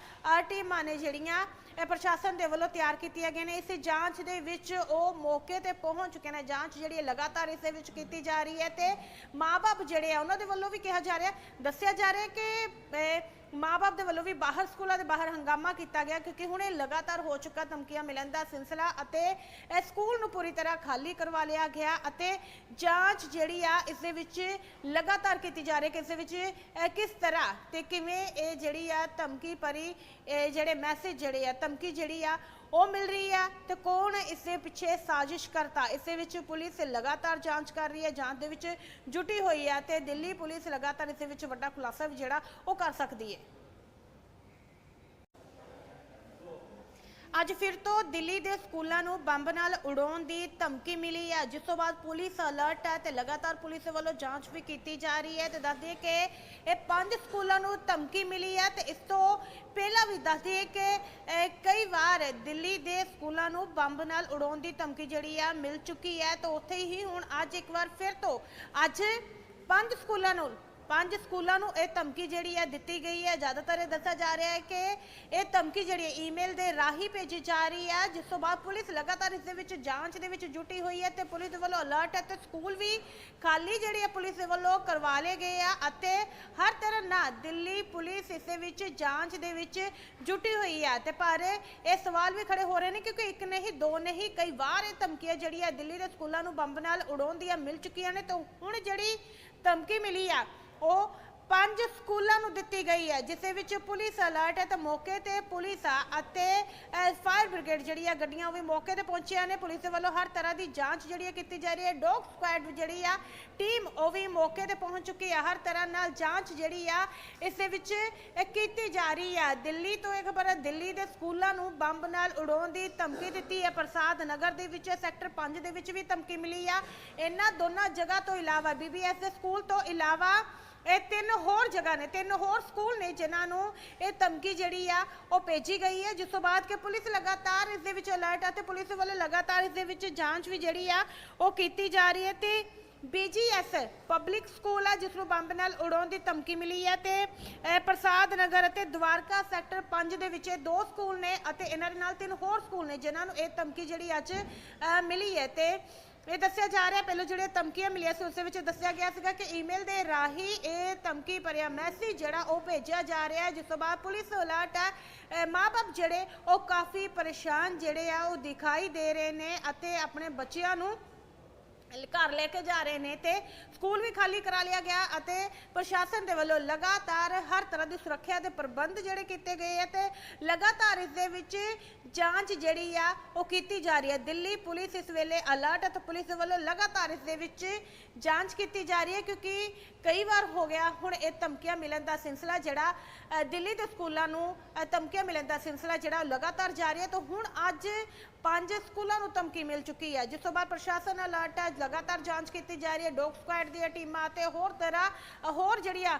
ਟੀਮਾਂ ਨੇ ਜਿਹੜੀਆਂ ਇਹ ਪ੍ਰਸ਼ਾਸਨ ਦੇ ਵੱਲੋਂ ਤਿਆਰ ਕੀਤੀਆਂ ਗਈਆਂ ਨੇ। ਇਸ ਜਾਂਚ ਦੇ ਵਿੱਚ ਉਹ ਮੌਕੇ ਤੇ ਪਹੁੰਚ ਚੁੱਕੇ ਨੇ। ਜਾਂਚ ਜਿਹੜੀ ਹੈ ਲਗਾਤਾਰ ਇਸ ਦੇ ਵਿੱਚ ਕੀਤੀ ਜਾ ਰਹੀ ਹੈ ਤੇ ਮਾਪੇ ਜਿਹੜੇ ਆ ਉਹਨਾਂ ਦੇ ਵੱਲੋਂ ਵੀ ਕਿਹਾ ਜਾ ਰਿਹਾ ਦੱਸਿਆ ਜਾ ਰਿਹਾ ਕਿ ਅਹ, ਮਾਪੇ ਦੇ ਵੱਲੋਂ ਵੀ ਬਾਹਰ ਸਕੂਲਾਂ ਦੇ ਬਾਹਰ ਹੰਗਾਮਾ ਕੀਤਾ ਗਿਆ ਕਿਉਂਕਿ ਹੁਣ ਇਹ ਲਗਾਤਾਰ ਹੋ ਚੁੱਕਾ ਧਮਕੀਆਂ ਮਿਲਣ ਦਾ ਸਿਲਸਿਲਾ ਅਤੇ ਇਹ ਸਕੂਲ ਨੂੰ ਪੂਰੀ ਤਰ੍ਹਾਂ ਖਾਲੀ ਕਰਵਾ ਲਿਆ ਗਿਆ ਅਤੇ ਜਾਂਚ ਜਿਹੜੀ ਆ ਇਸ ਦੇ ਵਿੱਚ ਲਗਾਤਾਰ ਕੀਤੀ ਜਾ ਰਹੀ ਹੈ ਕਿ ਇਸ ਦੇ ਵਿੱਚ ਕਿਸ ਤਰ੍ਹਾਂ ਤੇ ਕਿਵੇਂ ਇਹ ਜਿਹੜੀ ਆ ਧਮਕੀ ਭਰੀ ਇਹ ਜਿਹੜੇ ਮੈਸੇਜ ਜਿਹੜੇ ਆ ਧਮਕੀ ਜਿਹੜੀ ਆ, ਉਹ ਮਿਲ ਰਹੀ ਆ ਤੇ ਕੌਣ ਇਸ ਦੇ ਪਿੱਛੇ ਸਾਜ਼ਿਸ਼ ਕਰਤਾ? ਇਸ ਦੇ ਵਿੱਚ ਪੁਲਿਸ ਲਗਾਤਾਰ ਜਾਂਚ ਕਰ ਰਹੀ ਹੈ, ਜਾਂਚ ਦੇ ਵਿੱਚ ਜੁਟੀ ਹੋਈ ਹੈ ਤੇ ਦਿੱਲੀ ਪੁਲਿਸ ਲਗਾਤਾਰ ਇਸ ਦੇ ਵਿੱਚ ਵੱਡਾ ਖੁਲਾਸਾ ਵੀ ਜਿਹੜਾ ਉਹ ਕਰ ਸਕਦੀ ਹੈ। ਅੱਜ ਫਿਰ ਤੋਂ ਦਿੱਲੀ ਦੇ ਸਕੂਲਾਂ ਨੂੰ ਬੰਬ ਨਾਲ ਉਡਾਉਣ ਦੀ ਧਮਕੀ ਮਿਲੀ ਹੈ। ਜਿਸ ਤੋਂ ਬਾਅਦ ਪੁਲਿਸ ਅਲਰਟ ਹੈ ਤੇ ਲਗਾਤਾਰ ਪੁਲਿਸ ਵੱਲੋਂ ਜਾਂਚ ਵੀ ਕੀਤੀ ਜਾ ਰਹੀ ਹੈ ਤੇ ਦੱਸ ਦਈਏ ਕਿ ਇਹ ਪੰਜ ਸਕੂਲਾਂ ਨੂੰ ਧਮਕੀ ਮਿਲੀ ਹੈ ਤੇ ਇਸ ਤੋਂ ਪਹਿਲਾਂ ਵੀ ਦੱਸ ਦਈਏ ਕਿ ਕਈ ਵਾਰ ਦਿੱਲੀ ਦੇ ਸਕੂਲਾਂ ਨੂੰ ਬੰਬ ਨਾਲ ਉਡਾਉਣ ਦੀ ਧਮਕੀ ਜਿਹੜੀ ਆ ਮਿਲ ਚੁੱਕੀ ਹੈ। ਤਾਂ ਉੱਥੇ ਹੀ ਹੁਣ ਅੱਜ ਇੱਕ ਵਾਰ ਫਿਰ ਤੋਂ ਅੱਜ ਪੰਜ ਸਕੂਲਾਂ ਨੂੰ ਪੰਜ ਸਕੂਲਾਂ ਨੂੰ ਇਹ ਧਮਕੀ ਜਿਹੜੀ ਹੈ ਦਿੱਤੀ ਗਈ ਹੈ। ਜ਼ਿਆਦਾਤਰ ਇਹ ਦੱਸਿਆ ਜਾ ਰਿਹਾ ਹੈ ਕਿ ਇਹ ਧਮਕੀ ਜਿਹੜੀ ਹੈ ਈਮੇਲ ਦੇ ਰਾਹੀਂ ਭੇਜੀ ਜਾ ਰਹੀ ਹੈ, ਜਿਸ ਤੋਂ ਬਾਅਦ ਪੁਲਿਸ ਲਗਾਤਾਰ ਇਸ ਦੇ ਵਿੱਚ ਜਾਂਚ ਦੇ ਵਿੱਚ ਜੁਟੀ ਹੋਈ ਹੈ ਤੇ ਪੁਲਿਸ ਦੇ ਵੱਲੋਂ ਅਲਰਟ ਹੈ ਤੇ ਸਕੂਲ ਵੀ ਖਾਲੀ ਜਿਹੜੀ ਹੈ ਪੁਲਿਸ ਦੇ ਵੱਲੋਂ ਕਰਵਾ ਲਏ ਗਏ ਆ ਅਤੇ ਹਰ ਤਰ੍ਹਾਂ ਨਾਲ ਦਿੱਲੀ ਪੁਲਿਸ ਇਸ ਦੇ ਵਿੱਚ ਜਾਂਚ ਦੇ ਵਿੱਚ ਜੁਟੀ ਹੋਈ ਹੈ ਤੇ ਪਰ ਇਹ ਸਵਾਲ ਵੀ ਖੜੇ ਹੋ ਰਹੇ ਨੇ ਕਿਉਂਕਿ ਇੱਕ ਨਹੀਂ, ਦੋ ਨਹੀਂ, ਕਈ ਵਾਰ ਇਹ ਧਮਕੀਆਂ ਜਿਹੜੀ ਹੈ ਦਿੱਲੀ ਦੇ ਸਕੂਲਾਂ ਨੂੰ ਬੰਬ ਨਾਲ ਉਡਾਉਣ ਦੀਆਂ ਮਿਲ ਚੁੱਕੀਆਂ ਨੇ, ਤਾਂ ਹੁਣ ਜਿਹੜੀ ਧਮਕੀ ਮਿਲੀ ਆ ਉਹ ਪੰਜ ਸਕੂਲਾਂ ਨੂੰ ਦਿੱਤੀ ਗਈ ਹੈ, ਜਿਸ ਵਿੱਚ ਪੁਲਿਸ ਅਲਰਟ ਹੈ। ਤਾਂ ਮੌਕੇ ਤੇ ਪੁਲਿਸ ਆ ਅਤੇ ਫਾਇਰ ਬ੍ਰਿਗੇਡ ਜਿਹੜੀ ਆ ਗੱਡੀਆਂ, ਉਹ ਵੀ ਮੌਕੇ ਤੇ ਪਹੁੰਚੀਆਂ ਨੇ। ਪੁਲਿਸ ਵੱਲੋਂ ਹਰ ਤਰ੍ਹਾਂ ਦੀ ਜਾਂਚ ਜਿਹੜੀ ਹੈ ਕੀਤੀ ਜਾ ਰਹੀ ਹੈ। ਡੌਗ ਸਕੁਐਡ ਜਿਹੜੀ ਆ, ਟੀਮ ਉਹ ਵੀ ਮੌਕੇ ਤੇ ਪਹੁੰਚ ਚੁੱਕੀ ਆ। ਹਰ ਤਰ੍ਹਾਂ ਨਾਲ ਜਾਂਚ ਜਿਹੜੀ ਆ, ਇਸ ਦੇ ਵਿੱਚ ਕੀਤੀ ਜਾ ਰਹੀ ਆ। ਦਿੱਲੀ ਤੋਂ ਇਹ ਖਬਰ ਹੈ ਦਿੱਲੀ ਦੇ ਸਕੂਲਾਂ ਨੂੰ ਬੰਬ ਨਾਲ ਉਡਾਉਣ ਦੀ ਧਮਕੀ ਦਿੱਤੀ ਹੈ। ਪ੍ਰਸਾਦ ਨਗਰ ਦੇ ਵਿੱਚ, ਸੈਕਟਰ 5 ਦੇ ਵਿੱਚ ਵੀ ਧਮਕੀ ਮਿਲੀ ਆ। ਇਹਨਾਂ ਦੋਨਾਂ ਜਗ੍ਹਾ ਤੋਂ ਇਲਾਵਾ ਬੀਬੀਐਸ ਦੇ ਸਕੂਲ ਤੋਂ ਇਲਾਵਾ ਇਹ ਤਿੰਨ ਹੋਰ ਜਗ੍ਹਾ ਨੇ, ਤਿੰਨ ਹੋਰ ਸਕੂਲ ਨੇ ਜਿਨ੍ਹਾਂ ਨੂੰ ਇਹ ਧਮਕੀ ਜਿਹੜੀ ਆ ਉਹ ਭੇਜੀ ਗਈ ਹੈ। ਜਿਸ ਤੋਂ ਬਾਅਦ ਕਿ ਪੁਲਿਸ ਲਗਾਤਾਰ ਇਸ ਦੇ ਵਿੱਚ ਅਲਰਟ ਆ ਤੇ ਪੁਲਿਸ ਵੱਲੋਂ ਲਗਾਤਾਰ ਇਸ ਦੇ ਵਿੱਚ ਜਾਂਚ ਵੀ ਜਿਹੜੀ ਆ ਉਹ ਕੀਤੀ ਜਾ ਰਹੀ ਹੈ ਤੇ ਬੀਜੀਐਸ ਪਬਲਿਕ ਸਕੂਲ ਆ, ਜਿਸ ਨੂੰ ਬੰਬ ਨਾਲ ਉਡਾਉਣ ਦੀ ਧਮਕੀ ਮਿਲੀ ਹੈ ਤੇ ਪ੍ਰਸਾਦ ਨਗਰ ਅਤੇ ਦਵਾਰਕਾ ਸੈਕਟਰ 5 ਦੇ ਵਿੱਚ ਇਹ ਦੋ ਸਕੂਲ ਨੇ ਅਤੇ ਇਹਨਾਂ ਦੇ ਨਾਲ ਤਿੰਨ ਹੋਰ ਸਕੂਲ ਨੇ ਜਿਨ੍ਹਾਂ ਨੂੰ ਇਹ ਧਮਕੀ ਜਿਹੜੀ ਅੱਜ ਮਿਲੀ ਹੈ ਤੇ ਇਹ ਦੱਸਿਆ ਜਾ ਰਿਹਾ, ਪਹਿਲਾਂ ਜਿਹੜੇ ਧਮਕੀਆਂ ਮਿਲੀਆਂ ਸੀ, ਉਸ ਵਿੱਚ ਦੱਸਿਆ ਗਿਆ ਸੀਗਾ ਕਿ ਈਮੇਲ ਦੇ ਰਾਹੀਂ ਇਹ ਧਮਕੀ ਭਰਿਆ ਮੈਸੇਜ ਜਿਹੜਾ ਉਹ ਭੇਜਿਆ ਜਾ ਰਿਹਾ ਹੈ, ਜਿਸ ਤੋਂ ਬਾਅਦ ਪੁਲਿਸ ਅਲਰਟ ਹੈ। ਅਹ ਮਾਂ-ਬਾਪ ਜਿਹੜੇ ਉਹ ਕਾਫੀ ਪਰੇਸ਼ਾਨ ਜਿਹੜੇ ਆ, ਉਹ ਦਿਖਾਈ ਦੇ ਰਹੇ ਨੇ ਅਤੇ ਆਪਣੇ ਬੱਚਿਆਂ ਨੂੰ ਘਰ ਲੈ ਕੇ ਜਾ ਰਹੇ ਨੇ ਤੇ ਸਕੂਲ ਵੀ ਖਾਲੀ ਕਰਾ ਲਿਆ ਗਿਆ ਅਤੇ ਪ੍ਰਸ਼ਾਸਨ ਦੇ ਵੱਲੋਂ ਲਗਾਤਾਰ ਹਰ ਤਰ੍ਹਾਂ ਦੀ ਸੁਰੱਖਿਆ ਦੇ ਪ੍ਰਬੰਧ ਜਿਹੜੇ ਕੀਤੇ ਗਏ ਆ ਤੇ ਲਗਾਤਾਰ ਇਸ ਦੇ ਵਿੱਚ ਜਾਂਚ ਜਿਹੜੀ ਆ ਉਹ ਕੀਤੀ ਜਾ ਰਹੀ ਹੈ। ਦਿੱਲੀ ਪੁਲਿਸ ਇਸ ਵੇਲੇ ਅਲਰਟ ਹੈ ਤੇ ਪੁਲਿਸ ਦੇ ਵੱਲੋਂ ਲਗਾਤਾਰ ਇਸ ਦੇ ਵਿੱਚ ਜਾਂਚ ਕੀਤੀ ਜਾ ਰਹੀ ਹੈ ਕਿਉਂਕਿ ਕਈ ਵਾਰ ਹੋ ਗਿਆ, ਹੁਣ ਇਹ ਧਮਕੀਆਂ ਮਿਲਣ ਦਾ ਸਿਲਸਿਲਾ ਜਿਹੜਾ ਦਿੱਲੀ ਦੇ ਸਕੂਲਾਂ ਨੂੰ ਧਮਕੀਆਂ ਮਿਲਣ ਦਾ ਸਿਲਸਿਲਾ ਜਿਹੜਾ ਲਗਾਤਾਰ ਜਾਰੀ ਹੈ ਤਾਂ ਹੁਣ ਅੱਜ ਪੰਜ ਸਕੂਲਾਂ ਨੂੰ ਧਮਕੀ ਮਿਲ ਚੁੱਕੀ ਹੈ, ਜਿਸ ਤੋਂ ਬਾਅਦ ਪ੍ਰਸ਼ਾਸਨ ਅਲਰਟ ਹੈ, ਲਗਾਤਾਰ ਜਾਂਚ ਕੀਤੀ ਜਾ ਰਹੀ ਹੈ, ਡੌਗ ਸਕੁਐਡ ਦੀਆਂ ਟੀਮਾਂ ਤੇ ਹੋਰ ਤਰ੍ਹਾਂ, ਹੋਰ ਜਿਹੜੀਆਂ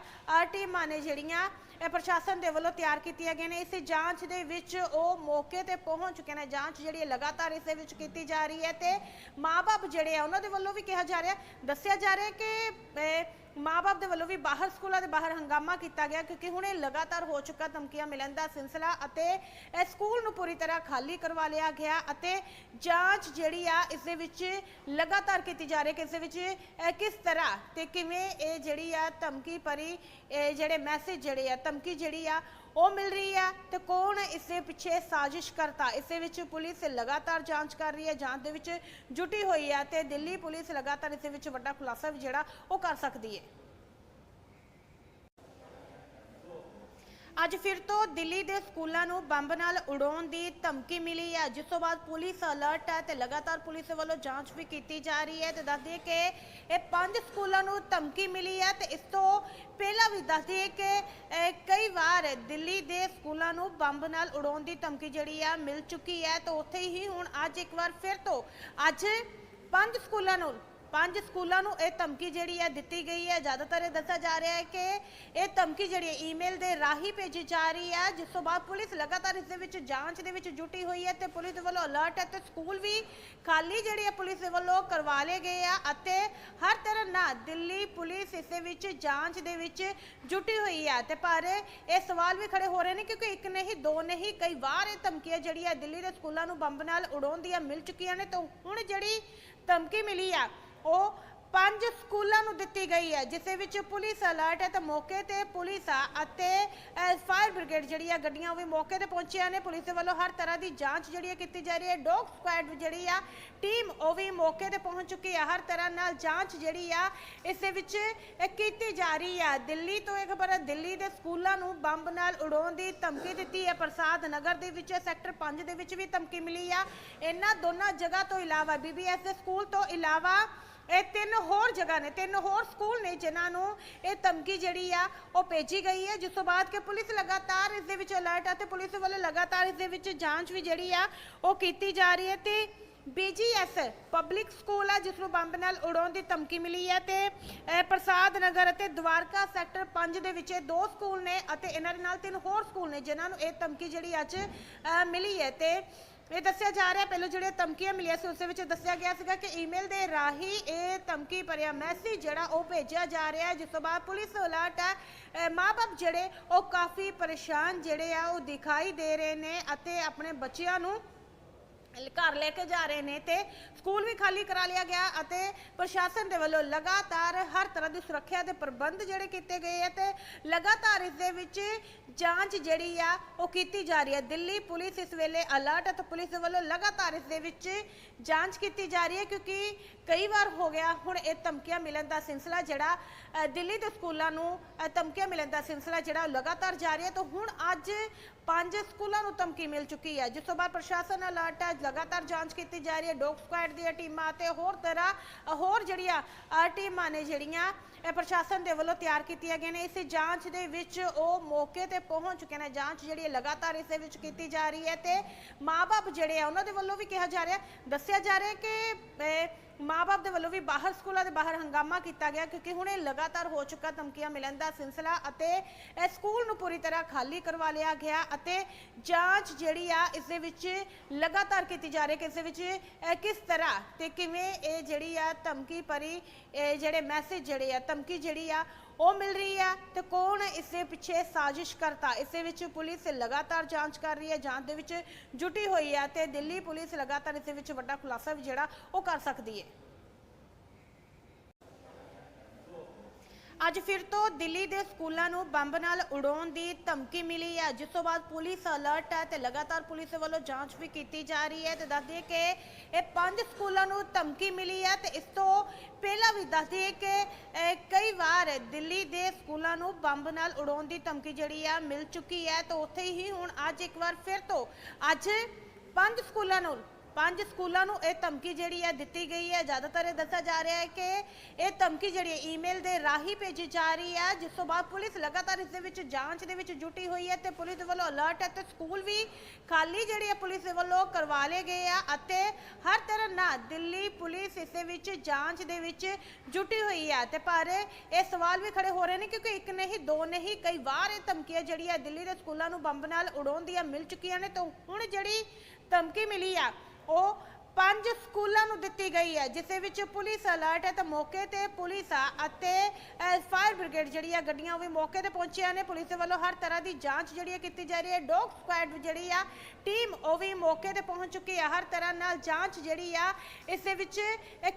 ਟੀਮਾਂ ਨੇ ਜਿਹੜੀਆਂ, ਇਹ ਪ੍ਰਸ਼ਾਸਨ ਦੇ ਵੱਲੋਂ ਤਿਆਰ ਕੀਤੀਆਂ ਗਈਆਂ ਨੇ। ਇਸ ਜਾਂਚ ਦੇ ਵਿੱਚ ਉਹ ਮੌਕੇ ਤੇ ਪਹੁੰਚ ਚੁੱਕੇ ਨੇ। ਜਾਂਚ ਜਿਹੜੀ ਹੈ ਲਗਾਤਾਰ ਇਸ ਦੇ ਵਿੱਚ ਕੀਤੀ ਜਾ ਰਹੀ ਹੈ ਤੇ ਮਾਪੇ ਜਿਹੜੇ ਆ, ਉਹਨਾਂ ਦੇ ਵੱਲੋਂ ਵੀ ਕਿਹਾ ਜਾ ਰਿਹਾ ਦੱਸਿਆ ਜਾ ਰਿਹਾ ਕਿ ਮਾਪੇ ਦੇ ਵੱਲੋਂ ਵੀ ਬਾਹਰ ਸਕੂਲਾਂ ਦੇ ਬਾਹਰ ਹੰਗਾਮਾ ਕੀਤਾ ਗਿਆ ਕਿਉਂਕਿ ਹੁਣ ਇਹ ਲਗਾਤਾਰ ਹੋ ਚੁੱਕਾ ਧਮਕੀਆਂ ਮਿਲਣ ਦਾ ਸਿਲਸਿਲਾ ਅਤੇ ਇਹ ਸਕੂਲ ਨੂੰ ਪੂਰੀ ਤਰ੍ਹਾਂ ਖਾਲੀ ਕਰਵਾ ਲਿਆ ਗਿਆ ਅਤੇ ਜਾਂਚ ਜਿਹੜੀ ਆ ਇਸ ਦੇ ਵਿੱਚ ਲਗਾਤਾਰ ਕੀਤੀ ਜਾ ਰਹੀ ਹੈ ਕਿ ਇਸ ਦੇ ਵਿੱਚ ਅਹ, ਕਿਸ ਤਰ੍ਹਾਂ ਤੇ ਕਿਵੇਂ ਇਹ ਜਿਹੜੀ ਆ ਧਮਕੀ ਭਰੀ ਇਹ ਜਿਹੜੇ ਮੈਸੇਜ ਜਿਹੜੇ ਆ ਧਮਕੀ ਜਿਹੜੀ ਆ ਉਹ ਮਿਲ ਰਹੀ ਹੈ ਤੇ ਕੌਣ ਇਸੇ ਪਿੱਛੇ ਸਾਜ਼ਿਸ਼ ਕਰਤਾ। ਇਸੇ ਵਿੱਚ ਪੁਲਿਸ ਲਗਾਤਾਰ ਜਾਂਚ ਕਰ ਰਹੀ ਹੈ, ਜਾਂਚ ਦੇ ਵਿੱਚ ਜੁਟੀ ਹੋਈ ਹੈ ਤੇ ਦਿੱਲੀ ਪੁਲਿਸ ਲਗਾਤਾਰ ਇਸ ਵਿੱਚ ਵੱਡਾ ਖੁਲਾਸਾ ਵੀ ਜਿਹੜਾ ਉਹ ਕਰ ਸਕਦੀ ਹੈ। ਅੱਜ ਫਿਰ ਤੋਂ ਦਿੱਲੀ ਦੇ ਸਕੂਲਾਂ ਨੂੰ ਬੰਬ ਨਾਲ ਉਡਾਉਣ ਦੀ ਧਮਕੀ ਮਿਲੀ ਹੈ। ਜਿਸ ਤੋਂ ਬਾਅਦ ਪੁਲਿਸ ਅਲਰਟ ਹੈ ਤੇ ਲਗਾਤਾਰ ਪੁਲਿਸ ਵੱਲੋਂ ਜਾਂਚ ਵੀ ਕੀਤੀ ਜਾ ਰਹੀ ਹੈ ਤੇ ਦੱਸਦੇ ਕਿ ਇਹ ਪੰਜ ਸਕੂਲਾਂ ਨੂੰ ਧਮਕੀ ਮਿਲੀ ਹੈ ਤੇ ਇਸ ਤੋਂ ਪਹਿਲਾਂ ਵੀ ਦੱਸਦੇ ਕਿ ਕਈ ਵਾਰ ਦਿੱਲੀ ਦੇ ਸਕੂਲਾਂ ਨੂੰ ਬੰਬ ਨਾਲ ਉਡਾਉਣ ਦੀ ਧਮਕੀ ਜਿਹੜੀ ਆ ਮਿਲ ਚੁੱਕੀ ਹੈ। ਤਾਂ ਉੱਥੇ ਹੀ ਹੁਣ ਅੱਜ ਇੱਕ ਵਾਰ ਫਿਰ ਤੋਂ ਅੱਜ ਪੰਜ ਸਕੂਲਾਂ ਨੂੰ ਪੰਜ ਸਕੂਲਾਂ ਨੂੰ ਇਹ ਧਮਕੀ ਜਿਹੜੀ ਹੈ ਦਿੱਤੀ ਗਈ ਹੈ। ਜ਼ਿਆਦਾਤਰ ਇਹ ਦੱਸਿਆ ਜਾ ਰਿਹਾ ਹੈ ਕਿ ਇਹ ਧਮਕੀ ਜਿਹੜੀ ਹੈ ਈਮੇਲ ਦੇ ਰਾਹੀਂ ਭੇਜੀ ਜਾ ਰਹੀ ਹੈ, ਜਿਸ ਤੋਂ ਬਾਅਦ ਪੁਲਿਸ ਲਗਾਤਾਰ ਇਸ ਦੇ ਵਿੱਚ ਜਾਂਚ ਦੇ ਵਿੱਚ ਜੁਟੀ ਹੋਈ ਹੈ ਤੇ ਪੁਲਿਸ ਦੇ ਵੱਲੋਂ ਅਲਰਟ ਹੈ ਤੇ ਸਕੂਲ ਵੀ ਖਾਲੀ ਜਿਹੜੀ ਹੈ ਪੁਲਿਸ ਦੇ ਵੱਲੋਂ ਕਰਵਾ ਲਏ ਗਏ ਆ ਅਤੇ ਹਰ ਤਰ੍ਹਾਂ ਨਾਲ ਦਿੱਲੀ ਪੁਲਿਸ ਇਸ ਦੇ ਵਿੱਚ ਜਾਂਚ ਦੇ ਵਿੱਚ ਜੁਟੀ ਹੋਈ ਹੈ ਤੇ ਪਰ ਇਹ ਸਵਾਲ ਵੀ ਖੜੇ ਹੋ ਰਹੇ ਨੇ ਕਿਉਂਕਿ ਇੱਕ ਨਹੀਂ ਦੋ ਨਹੀਂ ਕਈ ਵਾਰ ਇਹ ਧਮਕੀਆਂ ਜਿਹੜੀ ਹੈ ਦਿੱਲੀ ਦੇ ਸਕੂਲਾਂ ਨੂੰ ਬੰਬ ਨਾਲ ਉਡਾਉਣ ਦੀਆਂ ਮਿਲ ਚੁੱਕੀਆਂ ਨੇ। ਤਾਂ ਹੁਣ ਜਿਹੜੀ ਧਮਕੀ ਮਿਲੀ ਆ ਉਹ ਪੰਜ ਸਕੂਲਾਂ ਨੂੰ ਦਿੱਤੀ ਗਈ ਹੈ, ਜਿਸ ਵਿੱਚ ਪੁਲਿਸ ਅਲਰਟ ਹੈ ਤੇ ਮੌਕੇ ਤੇ ਪੁਲਿਸ ਆ ਅਤੇ ਫਾਇਰ ਬ੍ਰਿਗੇਡ ਜਿਹੜੀ ਆ ਗੱਡੀਆਂ ਉਹ ਵੀ ਮੌਕੇ ਤੇ ਪਹੁੰਚੀਆਂ ਨੇ। ਪੁਲਿਸ ਦੇ ਵੱਲੋਂ ਹਰ ਤਰ੍ਹਾਂ ਦੀ ਜਾਂਚ ਜਿਹੜੀ ਹੈ ਕੀਤੀ ਜਾ ਰਹੀ ਹੈ। ਡੌਗ ਸਕੁਐਡ ਜਿਹੜੀ ਆ, ਟੀਮ ਉਹ ਵੀ ਮੌਕੇ ਤੇ ਪਹੁੰਚ ਚੁੱਕੀ ਆ। ਹਰ ਤਰ੍ਹਾਂ ਨਾਲ ਜਾਂਚ ਜਿਹੜੀ ਆ, ਇਸ ਦੇ ਵਿੱਚ ਕੀਤੀ ਜਾ ਰਹੀ ਆ। ਦਿੱਲੀ ਤੋਂ ਇਹ ਖਬਰ ਹੈ ਦਿੱਲੀ ਦੇ ਸਕੂਲਾਂ ਨੂੰ ਬੰਬ ਨਾਲ ਉਡਾਉਣ ਦੀ ਧਮਕੀ ਦਿੱਤੀ ਹੈ। ਪ੍ਰਸਾਦ ਨਗਰ ਦੇ ਵਿੱਚ, ਸੈਕਟਰ 5 ਦੇ ਵਿੱਚ ਵੀ ਧਮਕੀ ਮਿਲੀ ਆ। ਇਹਨਾਂ ਦੋਨਾਂ ਜਗ੍ਹਾ ਤੋਂ ਇਲਾਵਾ, ਬੀਬੀਐਸ ਦੇ ਸਕੂਲ ਤੋਂ ਇਲਾਵਾ ਇਹ ਤਿੰਨ ਹੋਰ ਜਗ੍ਹਾ ਨੇ, ਤਿੰਨ ਹੋਰ ਸਕੂਲ ਨੇ ਜਿਨ੍ਹਾਂ ਨੂੰ ਇਹ ਧਮਕੀ ਜਿਹੜੀ ਆ ਉਹ ਭੇਜੀ ਗਈ ਹੈ। ਜਿਸ ਤੋਂ ਬਾਅਦ ਕਿ ਪੁਲਿਸ ਲਗਾਤਾਰ ਇਸ ਦੇ ਵਿੱਚ ਅਲਰਟ ਹੈ ਤੇ ਪੁਲਿਸ ਵੱਲੋਂ ਲਗਾਤਾਰ ਇਸ ਦੇ ਵਿੱਚ ਜਾਂਚ ਵੀ ਜਿਹੜੀ ਆ ਉਹ ਕੀਤੀ ਜਾ ਰਹੀ ਹੈ ਤੇ ਬੀਜੀਐਸ ਪਬਲਿਕ ਸਕੂਲ ਆ, ਜਿਸ ਨੂੰ ਬੰਬ ਨਾਲ ਉਡਾਉਣ ਦੀ ਧਮਕੀ ਮਿਲੀ ਹੈ ਤੇ ਪ੍ਰਸਾਦ ਨਗਰ ਅਤੇ ਦਵਾਰਕਾ ਸੈਕਟਰ 5 ਦੇ ਵਿੱਚ ਇਹ ਦੋ ਸਕੂਲ ਨੇ ਅਤੇ ਇਹਨਾਂ ਦੇ ਨਾਲ ਤਿੰਨ ਹੋਰ ਸਕੂਲ ਨੇ ਜਿਨ੍ਹਾਂ ਨੂੰ ਇਹ ਧਮਕੀ ਜਿਹੜੀ ਅੱਜ ਮਿਲੀ ਹੈ ਤੇ ਇਹ ਦੱਸਿਆ ਜਾ ਰਿਹਾ, ਪਹਿਲਾਂ ਜਿਹੜੀਆਂ ਧਮਕੀਆਂ ਮਿਲੀਆਂ ਸੀ, ਉਸ ਵਿੱਚ ਦੱਸਿਆ ਗਿਆ ਸੀਗਾ ਕਿ ਈਮੇਲ ਦੇ ਰਾਹੀਂ ਇਹ ਧਮਕੀ ਭਰਿਆ ਮੈਸੇਜ ਜਿਹੜਾ ਉਹ ਭੇਜਿਆ ਜਾ ਰਿਹਾ ਹੈ, ਜਿਸ ਤੋਂ ਬਾਅਦ ਪੁਲਿਸ ਅਲਰਟ ਹੈ। ਅਹ ਮਾਂ-ਬਾਪ ਜਿਹੜੇ ਉਹ ਕਾਫੀ ਪਰੇਸ਼ਾਨ ਜਿਹੜੇ ਆ, ਉਹ ਦਿਖਾਈ ਦੇ ਰਹੇ ਨੇ ਅਤੇ ਆਪਣੇ ਬੱਚਿਆਂ ਨੂੰ ਘਰ ਲੈ ਕੇ ਜਾ ਰਹੇ ਨੇ ਤੇ ਸਕੂਲ ਵੀ ਖਾਲੀ ਕਰਾ ਲਿਆ ਗਿਆ ਅਤੇ ਪ੍ਰਸ਼ਾਸਨ ਦੇ ਵੱਲੋਂ ਲਗਾਤਾਰ ਹਰ ਤਰ੍ਹਾਂ ਦੀ ਸੁਰੱਖਿਆ ਦੇ ਪ੍ਰਬੰਧ ਜਿਹੜੇ ਕੀਤੇ ਗਏ ਆ ਤੇ ਲਗਾਤਾਰ ਇਸ ਦੇ ਵਿੱਚ ਜਾਂਚ ਜਿਹੜੀ ਆ ਉਹ ਕੀਤੀ ਜਾ ਰਹੀ ਹੈ। ਦਿੱਲੀ ਪੁਲਿਸ ਇਸ ਵੇਲੇ ਅਲਰਟ ਹੈ ਤੇ ਪੁਲਿਸ ਦੇ ਵੱਲੋਂ ਲਗਾਤਾਰ ਇਸ ਦੇ ਵਿੱਚ ਜਾਂਚ ਕੀਤੀ ਜਾ ਰਹੀ ਹੈ ਕਿਉਂਕਿ ਕਈ ਵਾਰ ਹੋ ਗਿਆ, ਹੁਣ ਇਹ ਧਮਕੀਆਂ ਮਿਲਣ ਦਾ ਸਿਲਸਿਲਾ ਜਿਹੜਾ ਦਿੱਲੀ ਦੇ ਸਕੂਲਾਂ ਨੂੰ ਧਮਕੀਆਂ ਮਿਲਣ ਦਾ ਸਿਲਸਿਲਾ ਜਿਹੜਾ ਉਹ ਲਗਾਤਾਰ ਜਾਰੀ ਹੈ ਤਾਂ ਹੁਣ ਅੱਜ ਪੰਜ ਸਕੂਲਾਂ ਨੂੰ ਧਮਕੀ ਮਿਲ ਚੁੱਕੀ ਹੈ, ਜਿਸ ਤੋਂ ਬਾਅਦ ਪ੍ਰਸ਼ਾਸਨ ਅਲਰਟ ਹੈ, ਲਗਾਤਾਰ ਜਾਂਚ ਕੀਤੀ ਜਾ ਰਹੀ ਹੈ, ਡੌਗ ਸਕੁਐਡ ਦੀਆਂ ਟੀਮਾਂ ਤੇ ਹੋਰ ਤਰ੍ਹਾਂ, ਹੋਰ ਜਿਹੜੀਆਂ ਟੀਮਾਂ ਨੇ ਜਿਹੜੀਆਂ, ਇਹ ਪ੍ਰਸ਼ਾਸਨ ਦੇ ਵੱਲੋਂ ਤਿਆਰ ਕੀਤੀਆਂ ਗਈਆਂ ਨੇ। ਇਸ ਜਾਂਚ ਦੇ ਵਿੱਚ ਉਹ ਮੌਕੇ ਤੇ ਪਹੁੰਚ ਚੁੱਕੇ ਨੇ। ਜਾਂਚ ਜਿਹੜੀ ਹੈ ਲਗਾਤਾਰ ਇਸ ਦੇ ਵਿੱਚ ਕੀਤੀ ਜਾ ਰਹੀ ਹੈ ਤੇ ਮਾਪੇ ਜਿਹੜੇ ਆ, ਉਹਨਾਂ ਦੇ ਵੱਲੋਂ ਵੀ ਕਿਹਾ ਜਾ ਰਿਹਾ ਦੱਸਿਆ ਜਾ ਰਿਹਾ ਕਿ ਮਾਪੇ ਦੇ ਵੱਲੋਂ ਵੀ ਬਾਹਰ ਸਕੂਲਾਂ ਦੇ ਬਾਹਰ ਹੰਗਾਮਾ ਕੀਤਾ ਗਿਆ ਕਿਉਂਕਿ ਹੁਣ ਇਹ ਲਗਾਤਾਰ ਹੋ ਚੁੱਕਾ, ਧਮਕੀਆਂ ਮਿਲਣ ਦਾ ਸਿਲਸਿਲਾ ਅਤੇ ਇਹ ਸਕੂਲ ਨੂੰ ਪੂਰੀ ਤਰ੍ਹਾਂ ਖਾਲੀ ਕਰਵਾ ਲਿਆ ਗਿਆ ਅਤੇ ਜਾਂਚ ਜਿਹੜੀ ਆ, ਇਸ ਦੇ ਵਿੱਚ ਲਗਾਤਾਰ ਕੀਤੀ ਜਾ ਰਹੀ ਹੈ ਕਿ ਇਸ ਦੇ ਵਿੱਚ ਕਿਸ ਤਰ੍ਹਾਂ ਤੇ ਕਿਵੇਂ ਇਹ ਜਿਹੜੀ ਆ ਧਮਕੀ ਭਰੀ, ਇਹ ਜਿਹੜੇ ਮੈਸੇਜ ਜਿਹੜੇ ਆ, ਧਮਕੀ ਜਿਹੜੀ ਆ ਉਹ ਮਿਲ ਰਹੀ ਹੈ ਤੇ ਕੌਣ ਇਸ ਦੇ ਪਿੱਛੇ ਸਾਜ਼ਿਸ਼ ਕਰਤਾ। ਇਸ ਦੇ ਵਿੱਚ ਪੁਲਿਸ ਲਗਾਤਾਰ ਜਾਂਚ ਕਰ ਰਹੀ ਹੈ, ਜਾਂਚ ਦੇ ਵਿੱਚ ਜੁਟੀ ਹੋਈ ਹੈ ਤੇ ਦਿੱਲੀ ਪੁਲਿਸ ਲਗਾਤਾਰ ਇਸ ਦੇ ਵਿੱਚ ਵੱਡਾ ਖੁਲਾਸਾ ਵੀ ਜਿਹੜਾ ਉਹ ਕਰ ਸਕਦੀ ਹੈ। ਅੱਜ ਫਿਰ ਤੋਂ ਦਿੱਲੀ ਦੇ ਸਕੂਲਾਂ ਨੂੰ ਬੰਬ ਨਾਲ ਉਡਾਉਣ ਦੀ ਧਮਕੀ ਮਿਲੀ ਹੈ, ਜਿਸ ਤੋਂ ਬਾਅਦ ਪੁਲਿਸ ਅਲਰਟ ਹੈ ਤੇ ਲਗਾਤਾਰ ਪੁਲਿਸ ਵੱਲੋਂ ਜਾਂਚ ਵੀ ਕੀਤੀ ਜਾ ਰਹੀ ਹੈ ਤੇ ਦੱਸ ਦਈਏ ਕਿ ਇਹ ਪੰਜ ਸਕੂਲਾਂ ਨੂੰ ਧਮਕੀ ਮਿਲੀ ਹੈ ਤੇ ਇਸ ਤੋਂ ਪਹਿਲਾਂ ਵੀ ਦੱਸ ਦਈਏ ਕਿ ਕਈ ਵਾਰ ਦਿੱਲੀ ਦੇ ਸਕੂਲਾਂ ਨੂੰ ਬੰਬ ਨਾਲ ਉਡਾਉਣ ਦੀ ਧਮਕੀ ਜਿਹੜੀ ਹੈ ਮਿਲ ਚੁੱਕੀ ਹੈ ਤਾਂ ਉੱਥੇ ਹੀ ਹੁਣ ਅੱਜ ਇੱਕ ਵਾਰ ਫਿਰ ਤੋਂ ਅੱਜ ਪੰਜ ਸਕੂਲਾਂ ਨੂੰ ਪੰਜ ਸਕੂਲਾਂ ਨੂੰ ਇਹ ਧਮਕੀ ਜਿਹੜੀ ਹੈ ਦਿੱਤੀ ਗਈ ਹੈ। ਜ਼ਿਆਦਾਤਰ ਇਹ ਦੱਸਿਆ ਜਾ ਰਿਹਾ ਹੈ ਕਿ ਇਹ ਧਮਕੀ ਜਿਹੜੀ ਹੈ ਈਮੇਲ ਦੇ ਰਾਹੀਂ ਭੇਜੀ ਜਾ ਰਹੀ ਹੈ, ਜਿਸ ਤੋਂ ਬਾਅਦ ਪੁਲਿਸ ਲਗਾਤਾਰ ਇਸ ਦੇ ਵਿੱਚ ਜਾਂਚ ਦੇ ਵਿੱਚ ਜੁਟੀ ਹੋਈ ਹੈ ਤੇ ਪੁਲਿਸ ਦੇ ਵੱਲੋਂ ਅਲਰਟ ਹੈ ਤੇ ਸਕੂਲ ਵੀ ਖਾਲੀ ਜਿਹੜੀ ਹੈ ਪੁਲਿਸ ਦੇ ਵੱਲੋਂ ਕਰਵਾ ਲਏ ਗਏ ਆ ਅਤੇ ਹਰ ਤਰ੍ਹਾਂ ਨਾਲ ਦਿੱਲੀ ਪੁਲਿਸ ਇਸ ਦੇ ਵਿੱਚ ਜਾਂਚ ਦੇ ਵਿੱਚ ਜੁਟੀ ਹੋਈ ਹੈ। ਤੇ ਪਰ ਇਹ ਸਵਾਲ ਵੀ ਖੜੇ ਹੋ ਰਹੇ ਨੇ ਕਿਉਂਕਿ ਇੱਕ ਨਹੀਂ, ਦੋ ਨਹੀਂ, ਕਈ ਵਾਰ ਇਹ ਧਮਕੀਆਂ ਜਿਹੜੀ ਹੈ ਦਿੱਲੀ ਦੇ ਸਕੂਲਾਂ ਨੂੰ ਬੰਬ ਨਾਲ ਉਡਾਉਣ ਦੀਆਂ ਮਿਲ ਚੁੱਕੀਆਂ ਨੇ। ਤਾਂ ਹੁਣ ਜਿਹੜੀ ਧਮਕੀ ਮਿਲੀ ਆ ਉਹ ਪੰਜ ਸਕੂਲਾਂ ਨੂੰ ਦਿੱਤੀ ਗਈ ਹੈ, ਜਿਸ ਦੇ ਵਿੱਚ ਪੁਲਿਸ ਅਲਰਟ ਹੈ ਤਾਂ ਮੌਕੇ ਤੇ ਪੁਲਿਸ ਆ ਅਤੇ ਫਾਇਰ ਬ੍ਰਿਗੇਡ ਜਿਹੜੀ ਆ ਗੱਡੀਆਂ ਉਹ ਵੀ ਮੌਕੇ ਤੇ ਪਹੁੰਚੀਆਂ ਨੇ। ਪੁਲਿਸ ਦੇ ਵੱਲੋਂ ਹਰ ਤਰ੍ਹਾਂ ਦੀ ਜਾਂਚ ਜਿਹੜੀ ਹੈ ਕੀਤੀ ਜਾ ਰਹੀ ਹੈ। ਡੌਗ ਸਕੁਐਡ ਜਿਹੜੀ ਆ ਟੀਮ ਉਹ ਵੀ ਮੌਕੇ ਤੇ ਪਹੁੰਚ ਚੁੱਕੀ ਆ। ਹਰ ਤਰ੍ਹਾਂ ਨਾਲ ਜਾਂਚ ਜਿਹੜੀ ਆ, ਇਸ ਦੇ ਵਿੱਚ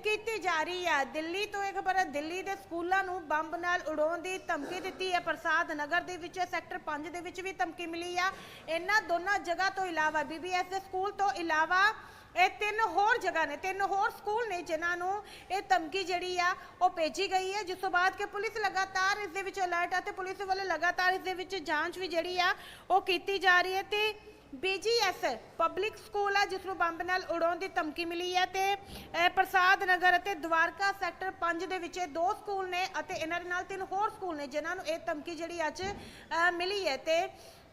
ਕੀਤੀ ਜਾ ਰਹੀ ਆ। ਦਿੱਲੀ ਤੋਂ ਇਹ ਖਬਰ ਹੈ ਦਿੱਲੀ ਦੇ ਸਕੂਲਾਂ ਨੂੰ ਬੰਬ ਨਾਲ ਉਡਾਉਣ ਦੀ ਧਮਕੀ ਦਿੱਤੀ ਹੈ। ਪ੍ਰਸਾਦ ਨਗਰ ਦੇ ਵਿੱਚ, ਸੈਕਟਰ 5 ਦੇ ਵਿੱਚ ਵੀ ਧਮਕੀ ਮਿਲੀ ਆ। ਇਹਨਾਂ ਦੋਨਾਂ ਜਗ੍ਹਾ ਤੋਂ ਇਲਾਵਾ ਬੀਬੀਐਸ ਦੇ ਸਕੂਲ ਤੋਂ ਇਲਾਵਾ ਇਹ ਤਿੰਨ ਹੋਰ ਜਗ੍ਹਾ ਨੇ, ਤਿੰਨ ਹੋਰ ਸਕੂਲ ਨੇ ਜਿਨ੍ਹਾਂ ਨੂੰ ਇਹ ਧਮਕੀ ਜਿਹੜੀ ਆ ਉਹ ਭੇਜੀ ਗਈ ਹੈ। ਜਿਸ ਤੋਂ ਬਾਅਦ ਕਿ ਪੁਲਿਸ ਲਗਾਤਾਰ ਇਸ ਦੇ ਵਿੱਚ ਅਲਰਟ ਹੈ ਤੇ ਪੁਲਿਸ ਵੱਲੋਂ ਲਗਾਤਾਰ ਇਸ ਦੇ ਵਿੱਚ ਜਾਂਚ ਵੀ ਜਿਹੜੀ ਆ ਉਹ ਕੀਤੀ ਜਾ ਰਹੀ ਹੈ ਤੇ ਬੀਜੀਐਸ ਪਬਲਿਕ ਸਕੂਲ ਆ, ਜਿਸ ਨੂੰ ਬੰਬ ਨਾਲ ਉਡਾਉਣ ਦੀ ਧਮਕੀ ਮਿਲੀ ਹੈ ਤੇ ਪ੍ਰਸਾਦ ਨਗਰ ਅਤੇ ਦਵਾਰਕਾ ਸੈਕਟਰ 5 ਦੇ ਵਿੱਚ ਇਹ ਦੋ ਸਕੂਲ ਨੇ ਅਤੇ ਇਹਨਾਂ ਦੇ ਨਾਲ ਤਿੰਨ ਹੋਰ ਸਕੂਲ ਨੇ ਜਿਨ੍ਹਾਂ ਨੂੰ ਇਹ ਧਮਕੀ ਜਿਹੜੀ ਅੱਜ ਮਿਲੀ ਹੈ ਤੇ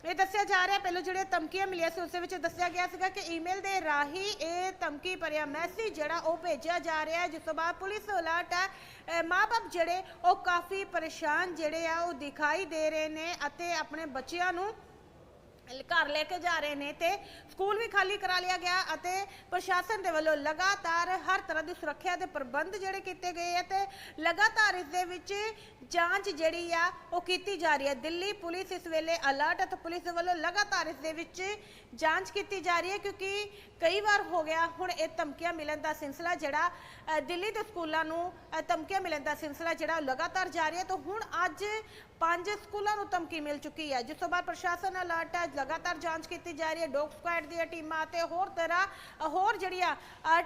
ਇਹ ਦੱਸਿਆ ਜਾ ਰਿਹਾ, ਪਹਿਲਾਂ ਜਿਹੜੀਆਂ ਧਮਕੀਆਂ ਮਿਲੀਆਂ ਸੀ, ਉਸ ਦੇ ਵਿੱਚ ਦੱਸਿਆ ਗਿਆ ਸੀਗਾ ਕਿ ਈਮੇਲ ਦੇ ਰਾਹੀਂ ਇਹ ਧਮਕੀ ਭਰਿਆ ਮੈਸੇਜ ਜਿਹੜਾ ਉਹ ਭੇਜਿਆ ਜਾ ਰਿਹਾ ਹੈ, ਜਿਸ ਤੋਂ ਬਾਅਦ ਪੁਲਿਸ ਅਲਰਟ ਹੈ। ਅਹ ਮਾਂ-ਬਾਪ ਜਿਹੜੇ ਉਹ ਕਾਫੀ ਪਰੇਸ਼ਾਨ ਜਿਹੜੇ ਆ, ਉਹ ਦਿਖਾਈ ਦੇ ਰਹੇ ਨੇ ਅਤੇ ਆਪਣੇ ਬੱਚਿਆਂ ਨੂੰ ਘਰ ਲੈ ਕੇ ਜਾ ਰਹੇ ਨੇ ਤੇ ਸਕੂਲ ਵੀ ਖਾਲੀ ਕਰਾ ਲਿਆ ਗਿਆ ਅਤੇ ਪ੍ਰਸ਼ਾਸਨ ਦੇ ਵੱਲੋਂ ਲਗਾਤਾਰ ਹਰ ਤਰ੍ਹਾਂ ਦੀ ਸੁਰੱਖਿਆ ਦੇ ਪ੍ਰਬੰਧ ਜਿਹੜੇ ਕੀਤੇ ਗਏ ਆ ਤੇ ਲਗਾਤਾਰ ਇਸ ਦੇ ਵਿੱਚ ਜਾਂਚ ਜਿਹੜੀ ਆ ਉਹ ਕੀਤੀ ਜਾ ਰਹੀ ਹੈ ਦਿੱਲੀ ਪੁਲਿਸ ਇਸ ਵੇਲੇ ਅਲਰਟ ਹੈ ਤੇ ਪੁਲਿਸ ਦੇ ਵੱਲੋਂ ਲਗਾਤਾਰ ਇਸ ਦੇ ਵਿੱਚ ਜਾਂਚ ਕੀਤੀ ਜਾ ਰਹੀ ਹੈ ਕਿਉਂਕਿ ਕਈ ਵਾਰ ਹੋ ਗਿਆ, ਹੁਣ ਇਹ ਧਮਕੀਆਂ ਮਿਲਣ ਦਾ ਸਿਲਸਿਲਾ ਜਿਹੜਾ ਦਿੱਲੀ ਦੇ ਸਕੂਲਾਂ ਨੂੰ ਧਮਕੀਆਂ ਮਿਲਣ ਦਾ ਸਿਲਸਿਲਾ ਜਿਹੜਾ ਲਗਾਤਾਰ ਜਾਰੀ ਹੈ, ਤਾਂ ਹੁਣ ਅੱਜ ਪੰਜ ਸਕੂਲਾਂ ਨੂੰ ਧਮਕੀ ਮਿਲ ਚੁੱਕੀ ਹੈ। ਜਿਸ ਤੋਂ ਬਾਅਦ ਪ੍ਰਸ਼ਾਸਨ ਅਲਰਟ ਹੈ, ਲਗਾਤਾਰ ਜਾਂਚ ਕੀਤੀ ਜਾ ਰਹੀ ਹੈ, ਡੌਗ ਸਕੁਐਡ ਦੀਆਂ ਟੀਮਾਂ ਤੇ ਹੋਰ ਤਰ੍ਹਾਂ ਹੋਰ ਜਿਹੜੀਆਂ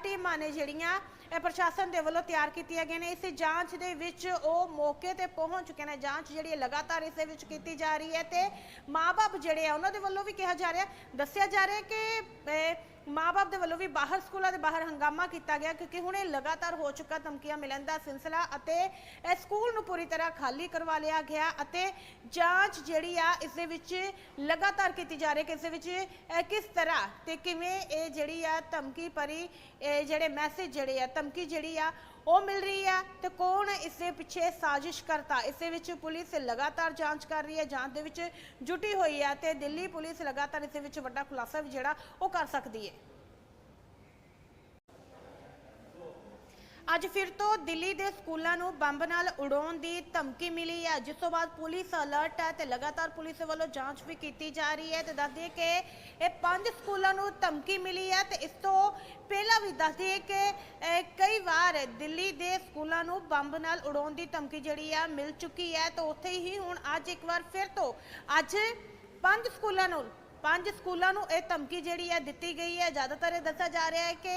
ਟੀਮਾਂ ਨੇ ਜਿਹੜੀਆਂ ਪ੍ਰਸ਼ਾਸਨ ਦੇ ਵੱਲੋਂ ਤਿਆਰ ਕੀਤੀਆਂ ਗਈਆਂ ਨੇ। ਇਸ ਜਾਂਚ ਦੇ ਵਿੱਚ ਉਹ ਮੌਕੇ ਤੇ ਪਹੁੰਚ ਚੁੱਕੇ ਨੇ। ਜਾਂਚ ਜਿਹੜੀ ਹੈ, ਲਗਾਤਾਰ ਇਸ ਦੇ ਵਿੱਚ ਕੀਤੀ ਜਾ ਰਹੀ ਹੈ ਤੇ ਮਾਪੇ ਜਿਹੜੇ ਆ, ਉਹਨਾਂ ਦੇ ਵੱਲੋਂ ਵੀ ਕਿਹਾ ਜਾ ਰਿਹਾ, ਦੱਸਿਆ ਜਾ ਰਿਹਾ ਕਿ ਮਾਪੇ ਦੇ ਵੱਲੋਂ ਵੀ ਬਾਹਰ ਸਕੂਲਾਂ ਦੇ ਬਾਹਰ ਹੰਗਾਮਾ ਕੀਤਾ ਗਿਆ ਕਿਉਂਕਿ ਹੁਣ ਇਹ ਲਗਾਤਾਰ ਹੋ ਚੁੱਕਾ, ਧਮਕੀਆਂ ਮਿਲਣ ਦਾ ਸਿਲਸਿਲਾ ਅਤੇ ਇਹ ਸਕੂਲ ਨੂੰ ਪੂਰੀ ਤਰ੍ਹਾਂ ਖਾਲੀ ਕਰਵਾ ਲਿਆ ਗਿਆ ਅਤੇ ਜਾਂਚ ਜਿਹੜੀ ਆ ਇਸ ਦੇ ਵਿੱਚ ਲਗਾਤਾਰ ਕੀਤੀ ਜਾ ਰਹੀ ਹੈ ਕਿ ਇਸ ਦੇ ਵਿੱਚ ਇਹ ਕਿਸ ਤਰ੍ਹਾਂ ਤੇ ਕਿਵੇਂ ਇਹ ਜਿਹੜੀ ਆ ਧਮਕੀ ਭਰੀ, ਇਹ ਜਿਹੜੇ ਮੈਸੇਜ ਜਿਹੜੇ ਆ, ਧਮਕੀ ਜਿਹੜੀ ਆ ਉਹ ਮਿਲ ਰਹੀ ਹੈ ਤੇ ਕੌਣ ਇਸ ਦੇ ਪਿੱਛੇ ਸਾਜ਼ਿਸ਼ ਕਰਤਾ। ਇਸ ਦੇ ਵਿੱਚ ਪੁਲਿਸ ਲਗਾਤਾਰ ਜਾਂਚ ਕਰ ਰਹੀ ਹੈ, ਜਾਂਚ ਦੇ ਵਿੱਚ ਜੁਟੀ ਹੋਈ ਹੈ ਤੇ ਦਿੱਲੀ ਪੁਲਿਸ ਲਗਾਤਾਰ ਇਸ ਦੇ ਵਿੱਚ ਵੱਡਾ ਖੁਲਾਸਾ ਵੀ ਜਿਹੜਾ ਉਹ ਕਰ ਸਕਦੀ ਹੈ। ਅੱਜ ਫਿਰ ਤੋਂ ਦਿੱਲੀ ਦੇ ਸਕੂਲਾਂ ਨੂੰ ਬੰਬ ਨਾਲ ਉਡਾਉਣ ਦੀ ਧਮਕੀ ਮਿਲੀ ਹੈ। ਜਿਸ ਤੋਂ ਬਾਅਦ ਪੁਲਿਸ ਅਲਰਟ ਹੈ ਤੇ ਲਗਾਤਾਰ ਪੁਲਿਸ ਵੱਲੋਂ ਜਾਂਚ ਵੀ ਕੀਤੀ ਜਾ ਰਹੀ ਹੈ ਤੇ ਦੱਸ ਦਈਏ ਕਿ ਇਹ ਪੰਜ ਸਕੂਲਾਂ ਨੂੰ ਧਮਕੀ ਮਿਲੀ ਹੈ ਤੇ ਇਸ ਤੋਂ ਪਹਿਲਾਂ ਵੀ ਦੱਸ ਦਈਏ ਕਿ ਕਈ ਵਾਰ ਦਿੱਲੀ ਦੇ ਸਕੂਲਾਂ ਨੂੰ ਬੰਬ ਨਾਲ ਉਡਾਉਣ ਦੀ ਧਮਕੀ ਜਿਹੜੀ ਆ ਮਿਲ ਚੁੱਕੀ ਹੈ। ਤਾਂ ਉੱਥੇ ਹੀ ਹੁਣ ਅੱਜ ਇੱਕ ਵਾਰ ਫਿਰ ਤੋਂ ਅੱਜ ਪੰਜ ਸਕੂਲਾਂ ਨੂੰ ਪੰਜ ਸਕੂਲਾਂ ਨੂੰ ਇਹ ਧਮਕੀ ਜਿਹੜੀ ਹੈ ਦਿੱਤੀ ਗਈ ਹੈ। ਜ਼ਿਆਦਾਤਰ ਇਹ ਦੱਸਿਆ ਜਾ ਰਿਹਾ ਹੈ ਕਿ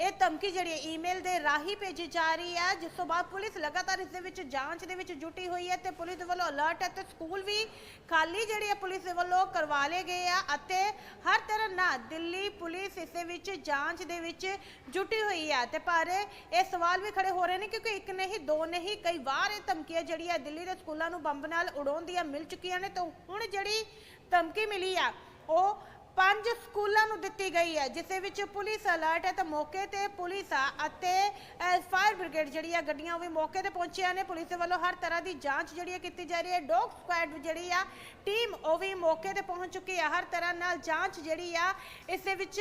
ਇਹ ਧਮਕੀ ਜਿਹੜੀ ਹੈ ਈਮੇਲ ਦੇ ਰਾਹੀਂ ਭੇਜੀ ਜਾ ਰਹੀ ਹੈ, ਜਿਸ ਤੋਂ ਬਾਅਦ ਪੁਲਿਸ ਲਗਾਤਾਰ ਇਸ ਦੇ ਵਿੱਚ ਜਾਂਚ ਦੇ ਵਿੱਚ ਜੁਟੀ ਹੋਈ ਹੈ ਤੇ ਪੁਲਿਸ ਦੇ ਵੱਲੋਂ ਅਲਰਟ ਹੈ ਤੇ ਸਕੂਲ ਵੀ ਖਾਲੀ ਜਿਹੜੀ ਹੈ ਪੁਲਿਸ ਦੇ ਵੱਲੋਂ ਕਰਵਾ ਲਏ ਗਏ ਆ ਅਤੇ ਹਰ ਤਰ੍ਹਾਂ ਨਾਲ ਦਿੱਲੀ ਪੁਲਿਸ ਇਸ ਦੇ ਵਿੱਚ ਜਾਂਚ ਦੇ ਵਿੱਚ ਜੁਟੀ ਹੋਈ ਹੈ ਤੇ ਪਰ ਇਹ ਸਵਾਲ ਵੀ ਖੜੇ ਹੋ ਰਹੇ ਨੇ ਕਿਉਂਕਿ ਇੱਕ ਨਹੀਂ, ਦੋ ਨਹੀਂ, ਕਈ ਵਾਰ ਇਹ ਧਮਕੀਆਂ ਜਿਹੜੀ ਹੈ ਦਿੱਲੀ ਦੇ ਸਕੂਲਾਂ ਨੂੰ ਬੰਬ ਨਾਲ ਉਡਾਉਣ ਦੀਆਂ ਮਿਲ ਚੁੱਕੀਆਂ ਨੇ, ਤੇ ਹੁਣ ਜਿਹੜੀ ਧਮਕੀ ਮਿਲੀ ਆ। ਉਹ ਪੰਜ ਸਕੂਲਾਂ ਨੂੰ ਦਿੱਤੀ ਗਈ ਹੈ, ਜਿਸ ਵਿੱਚ ਪੁਲਿਸ ਅਲਰਟ ਹੈ। ਤਾਂ ਮੌਕੇ ਤੇ ਪੁਲਿਸ ਆ ਅਤੇ ਫਾਇਰ ਬ੍ਰਿਗੇਡ ਜਿਹੜੀ ਆ ਗੱਡੀਆਂ, ਉਹ ਵੀ ਮੌਕੇ ਤੇ ਪਹੁੰਚੀਆਂ ਨੇ। ਪੁਲਿਸ ਵੱਲੋਂ ਹਰ ਤਰ੍ਹਾਂ ਦੀ ਜਾਂਚ ਜਿਹੜੀ ਹੈ ਕੀਤੀ ਜਾ ਰਹੀ ਹੈ। ਡੌਗ ਸਕੁਐਡ ਜਿਹੜੀ ਆ, ਟੀਮ ਉਹ ਵੀ ਮੌਕੇ ਤੇ ਪਹੁੰਚ ਚੁੱਕੀ ਆ। ਹਰ ਤਰ੍ਹਾਂ ਨਾਲ ਜਾਂਚ ਜਿਹੜੀ ਆ, ਇਸ ਦੇ ਵਿੱਚ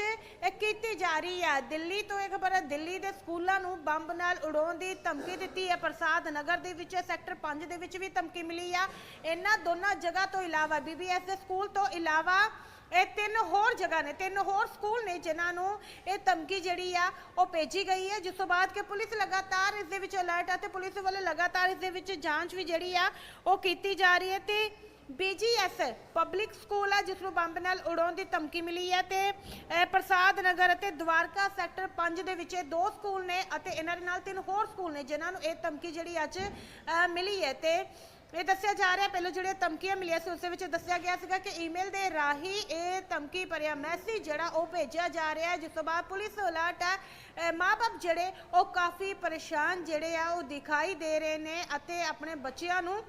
ਕੀਤੀ ਜਾ ਰਹੀ ਆ। ਦਿੱਲੀ ਤੋਂ ਇਹ ਖਬਰ ਹੈ ਦਿੱਲੀ ਦੇ ਸਕੂਲਾਂ ਨੂੰ ਬੰਬ ਨਾਲ ਉਡਾਉਣ ਦੀ ਧਮਕੀ ਦਿੱਤੀ ਹੈ। ਪ੍ਰਸਾਦ ਨਗਰ ਦੇ ਵਿੱਚ, ਸੈਕਟਰ 5 ਦੇ ਵਿੱਚ ਵੀ ਧਮਕੀ ਮਿਲੀ ਆ। ਇਹਨਾਂ ਦੋਨਾਂ ਜਗ੍ਹਾ ਤੋਂ ਇਲਾਵਾ ਬੀਬੀਐਸ ਦੇ ਸਕੂਲ ਤੋਂ ਇਲਾਵਾ ਇਹ ਤਿੰਨ ਹੋਰ ਜਗ੍ਹਾ ਨੇ, ਤਿੰਨ ਹੋਰ ਸਕੂਲ ਨੇ ਜਿਨ੍ਹਾਂ ਨੂੰ ਇਹ ਧਮਕੀ ਜਿਹੜੀ ਆ ਉਹ ਭੇਜੀ ਗਈ ਹੈ। ਜਿਸ ਤੋਂ ਬਾਅਦ ਕਿ ਪੁਲਿਸ ਲਗਾਤਾਰ ਇਸ ਦੇ ਵਿੱਚ ਅਲਰਟ ਹੈ ਤੇ ਪੁਲਿਸ ਵੱਲੋਂ ਲਗਾਤਾਰ ਇਸ ਦੇ ਵਿੱਚ ਜਾਂਚ ਵੀ ਜਿਹੜੀ ਆ ਉਹ ਕੀਤੀ ਜਾ ਰਹੀ ਹੈ ਤੇ ਬੀਜੀਐਸ ਪਬਲਿਕ ਸਕੂਲ ਆ, ਜਿਸ ਨੂੰ ਬੰਬ ਨਾਲ ਉਡਾਉਣ ਦੀ ਧਮਕੀ ਮਿਲੀ ਹੈ ਤੇ ਪ੍ਰਸਾਦ ਨਗਰ ਅਤੇ ਦਵਾਰਕਾ ਸੈਕਟਰ 5 ਦੇ ਵਿੱਚ ਇਹ ਦੋ ਸਕੂਲ ਨੇ ਅਤੇ ਇਹਨਾਂ ਦੇ ਨਾਲ ਤਿੰਨ ਹੋਰ ਸਕੂਲ ਨੇ ਜਿਨ੍ਹਾਂ ਨੂੰ ਇਹ ਧਮਕੀ ਜਿਹੜੀ ਅੱਜ ਮਿਲੀ ਹੈ ਤੇ ਇਹ ਦੱਸਿਆ ਜਾ ਰਿਹਾ, ਪਹਿਲਾਂ ਜਿਹੜੇ ਧਮਕੀਆਂ ਮਿਲੀਆਂ ਸੀ, ਉਸ ਵਿੱਚ ਦੱਸਿਆ ਗਿਆ ਸੀਗਾ ਕਿ ਈਮੇਲ ਦੇ ਰਾਹੀਂ ਇਹ ਧਮਕੀ ਭਰਿਆ ਮੈਸੇਜ ਜਿਹੜਾ ਉਹ ਭੇਜਿਆ ਜਾ ਰਿਹਾ ਹੈ, ਜਿਸ ਤੋਂ ਬਾਅਦ ਪੁਲਿਸ ਅਲਰਟ ਹੈ। ਅਹ ਮਾਪੇ ਜਿਹੜੇ ਉਹ ਕਾਫੀ ਪਰੇਸ਼ਾਨ ਜਿਹੜੇ ਆ, ਉਹ ਦਿਖਾਈ ਦੇ ਰਹੇ ਨੇ ਅਤੇ ਆਪਣੇ ਬੱਚਿਆਂ ਨੂੰ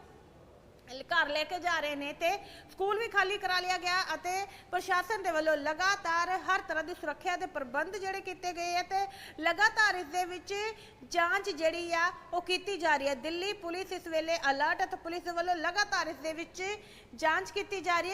ਘਰ ਲੈ ਕੇ ਜਾ ਰਹੇ ਨੇ ਤੇ ਸਕੂਲ ਵੀ ਖਾਲੀ ਕਰਾ ਲਿਆ ਗਿਆ ਅਤੇ ਪ੍ਰਸ਼ਾਸਨ ਦੇ ਵੱਲੋਂ ਲਗਾਤਾਰ ਹਰ ਤਰ੍ਹਾਂ ਦੀ ਸੁਰੱਖਿਆ ਦੇ ਪ੍ਰਬੰਧ ਜਿਹੜੇ ਕੀਤੇ ਗਏ ਆ ਤੇ ਲਗਾਤਾਰ ਇਸ ਦੇ ਵਿੱਚ ਜਾਂਚ ਜਿਹੜੀ ਆ ਉਹ ਕੀਤੀ ਜਾ ਰਹੀ ਹੈ। ਦਿੱਲੀ ਪੁਲਿਸ ਇਸ ਵੇਲੇ ਅਲਰਟ ਹੈ ਤੇ ਪੁਲਿਸ ਦੇ ਵੱਲੋਂ ਲਗਾਤਾਰ ਇਸ ਦੇ ਵਿੱਚ ਜਾਂਚ ਕੀਤੀ ਜਾ ਰਹੀ ਹੈ।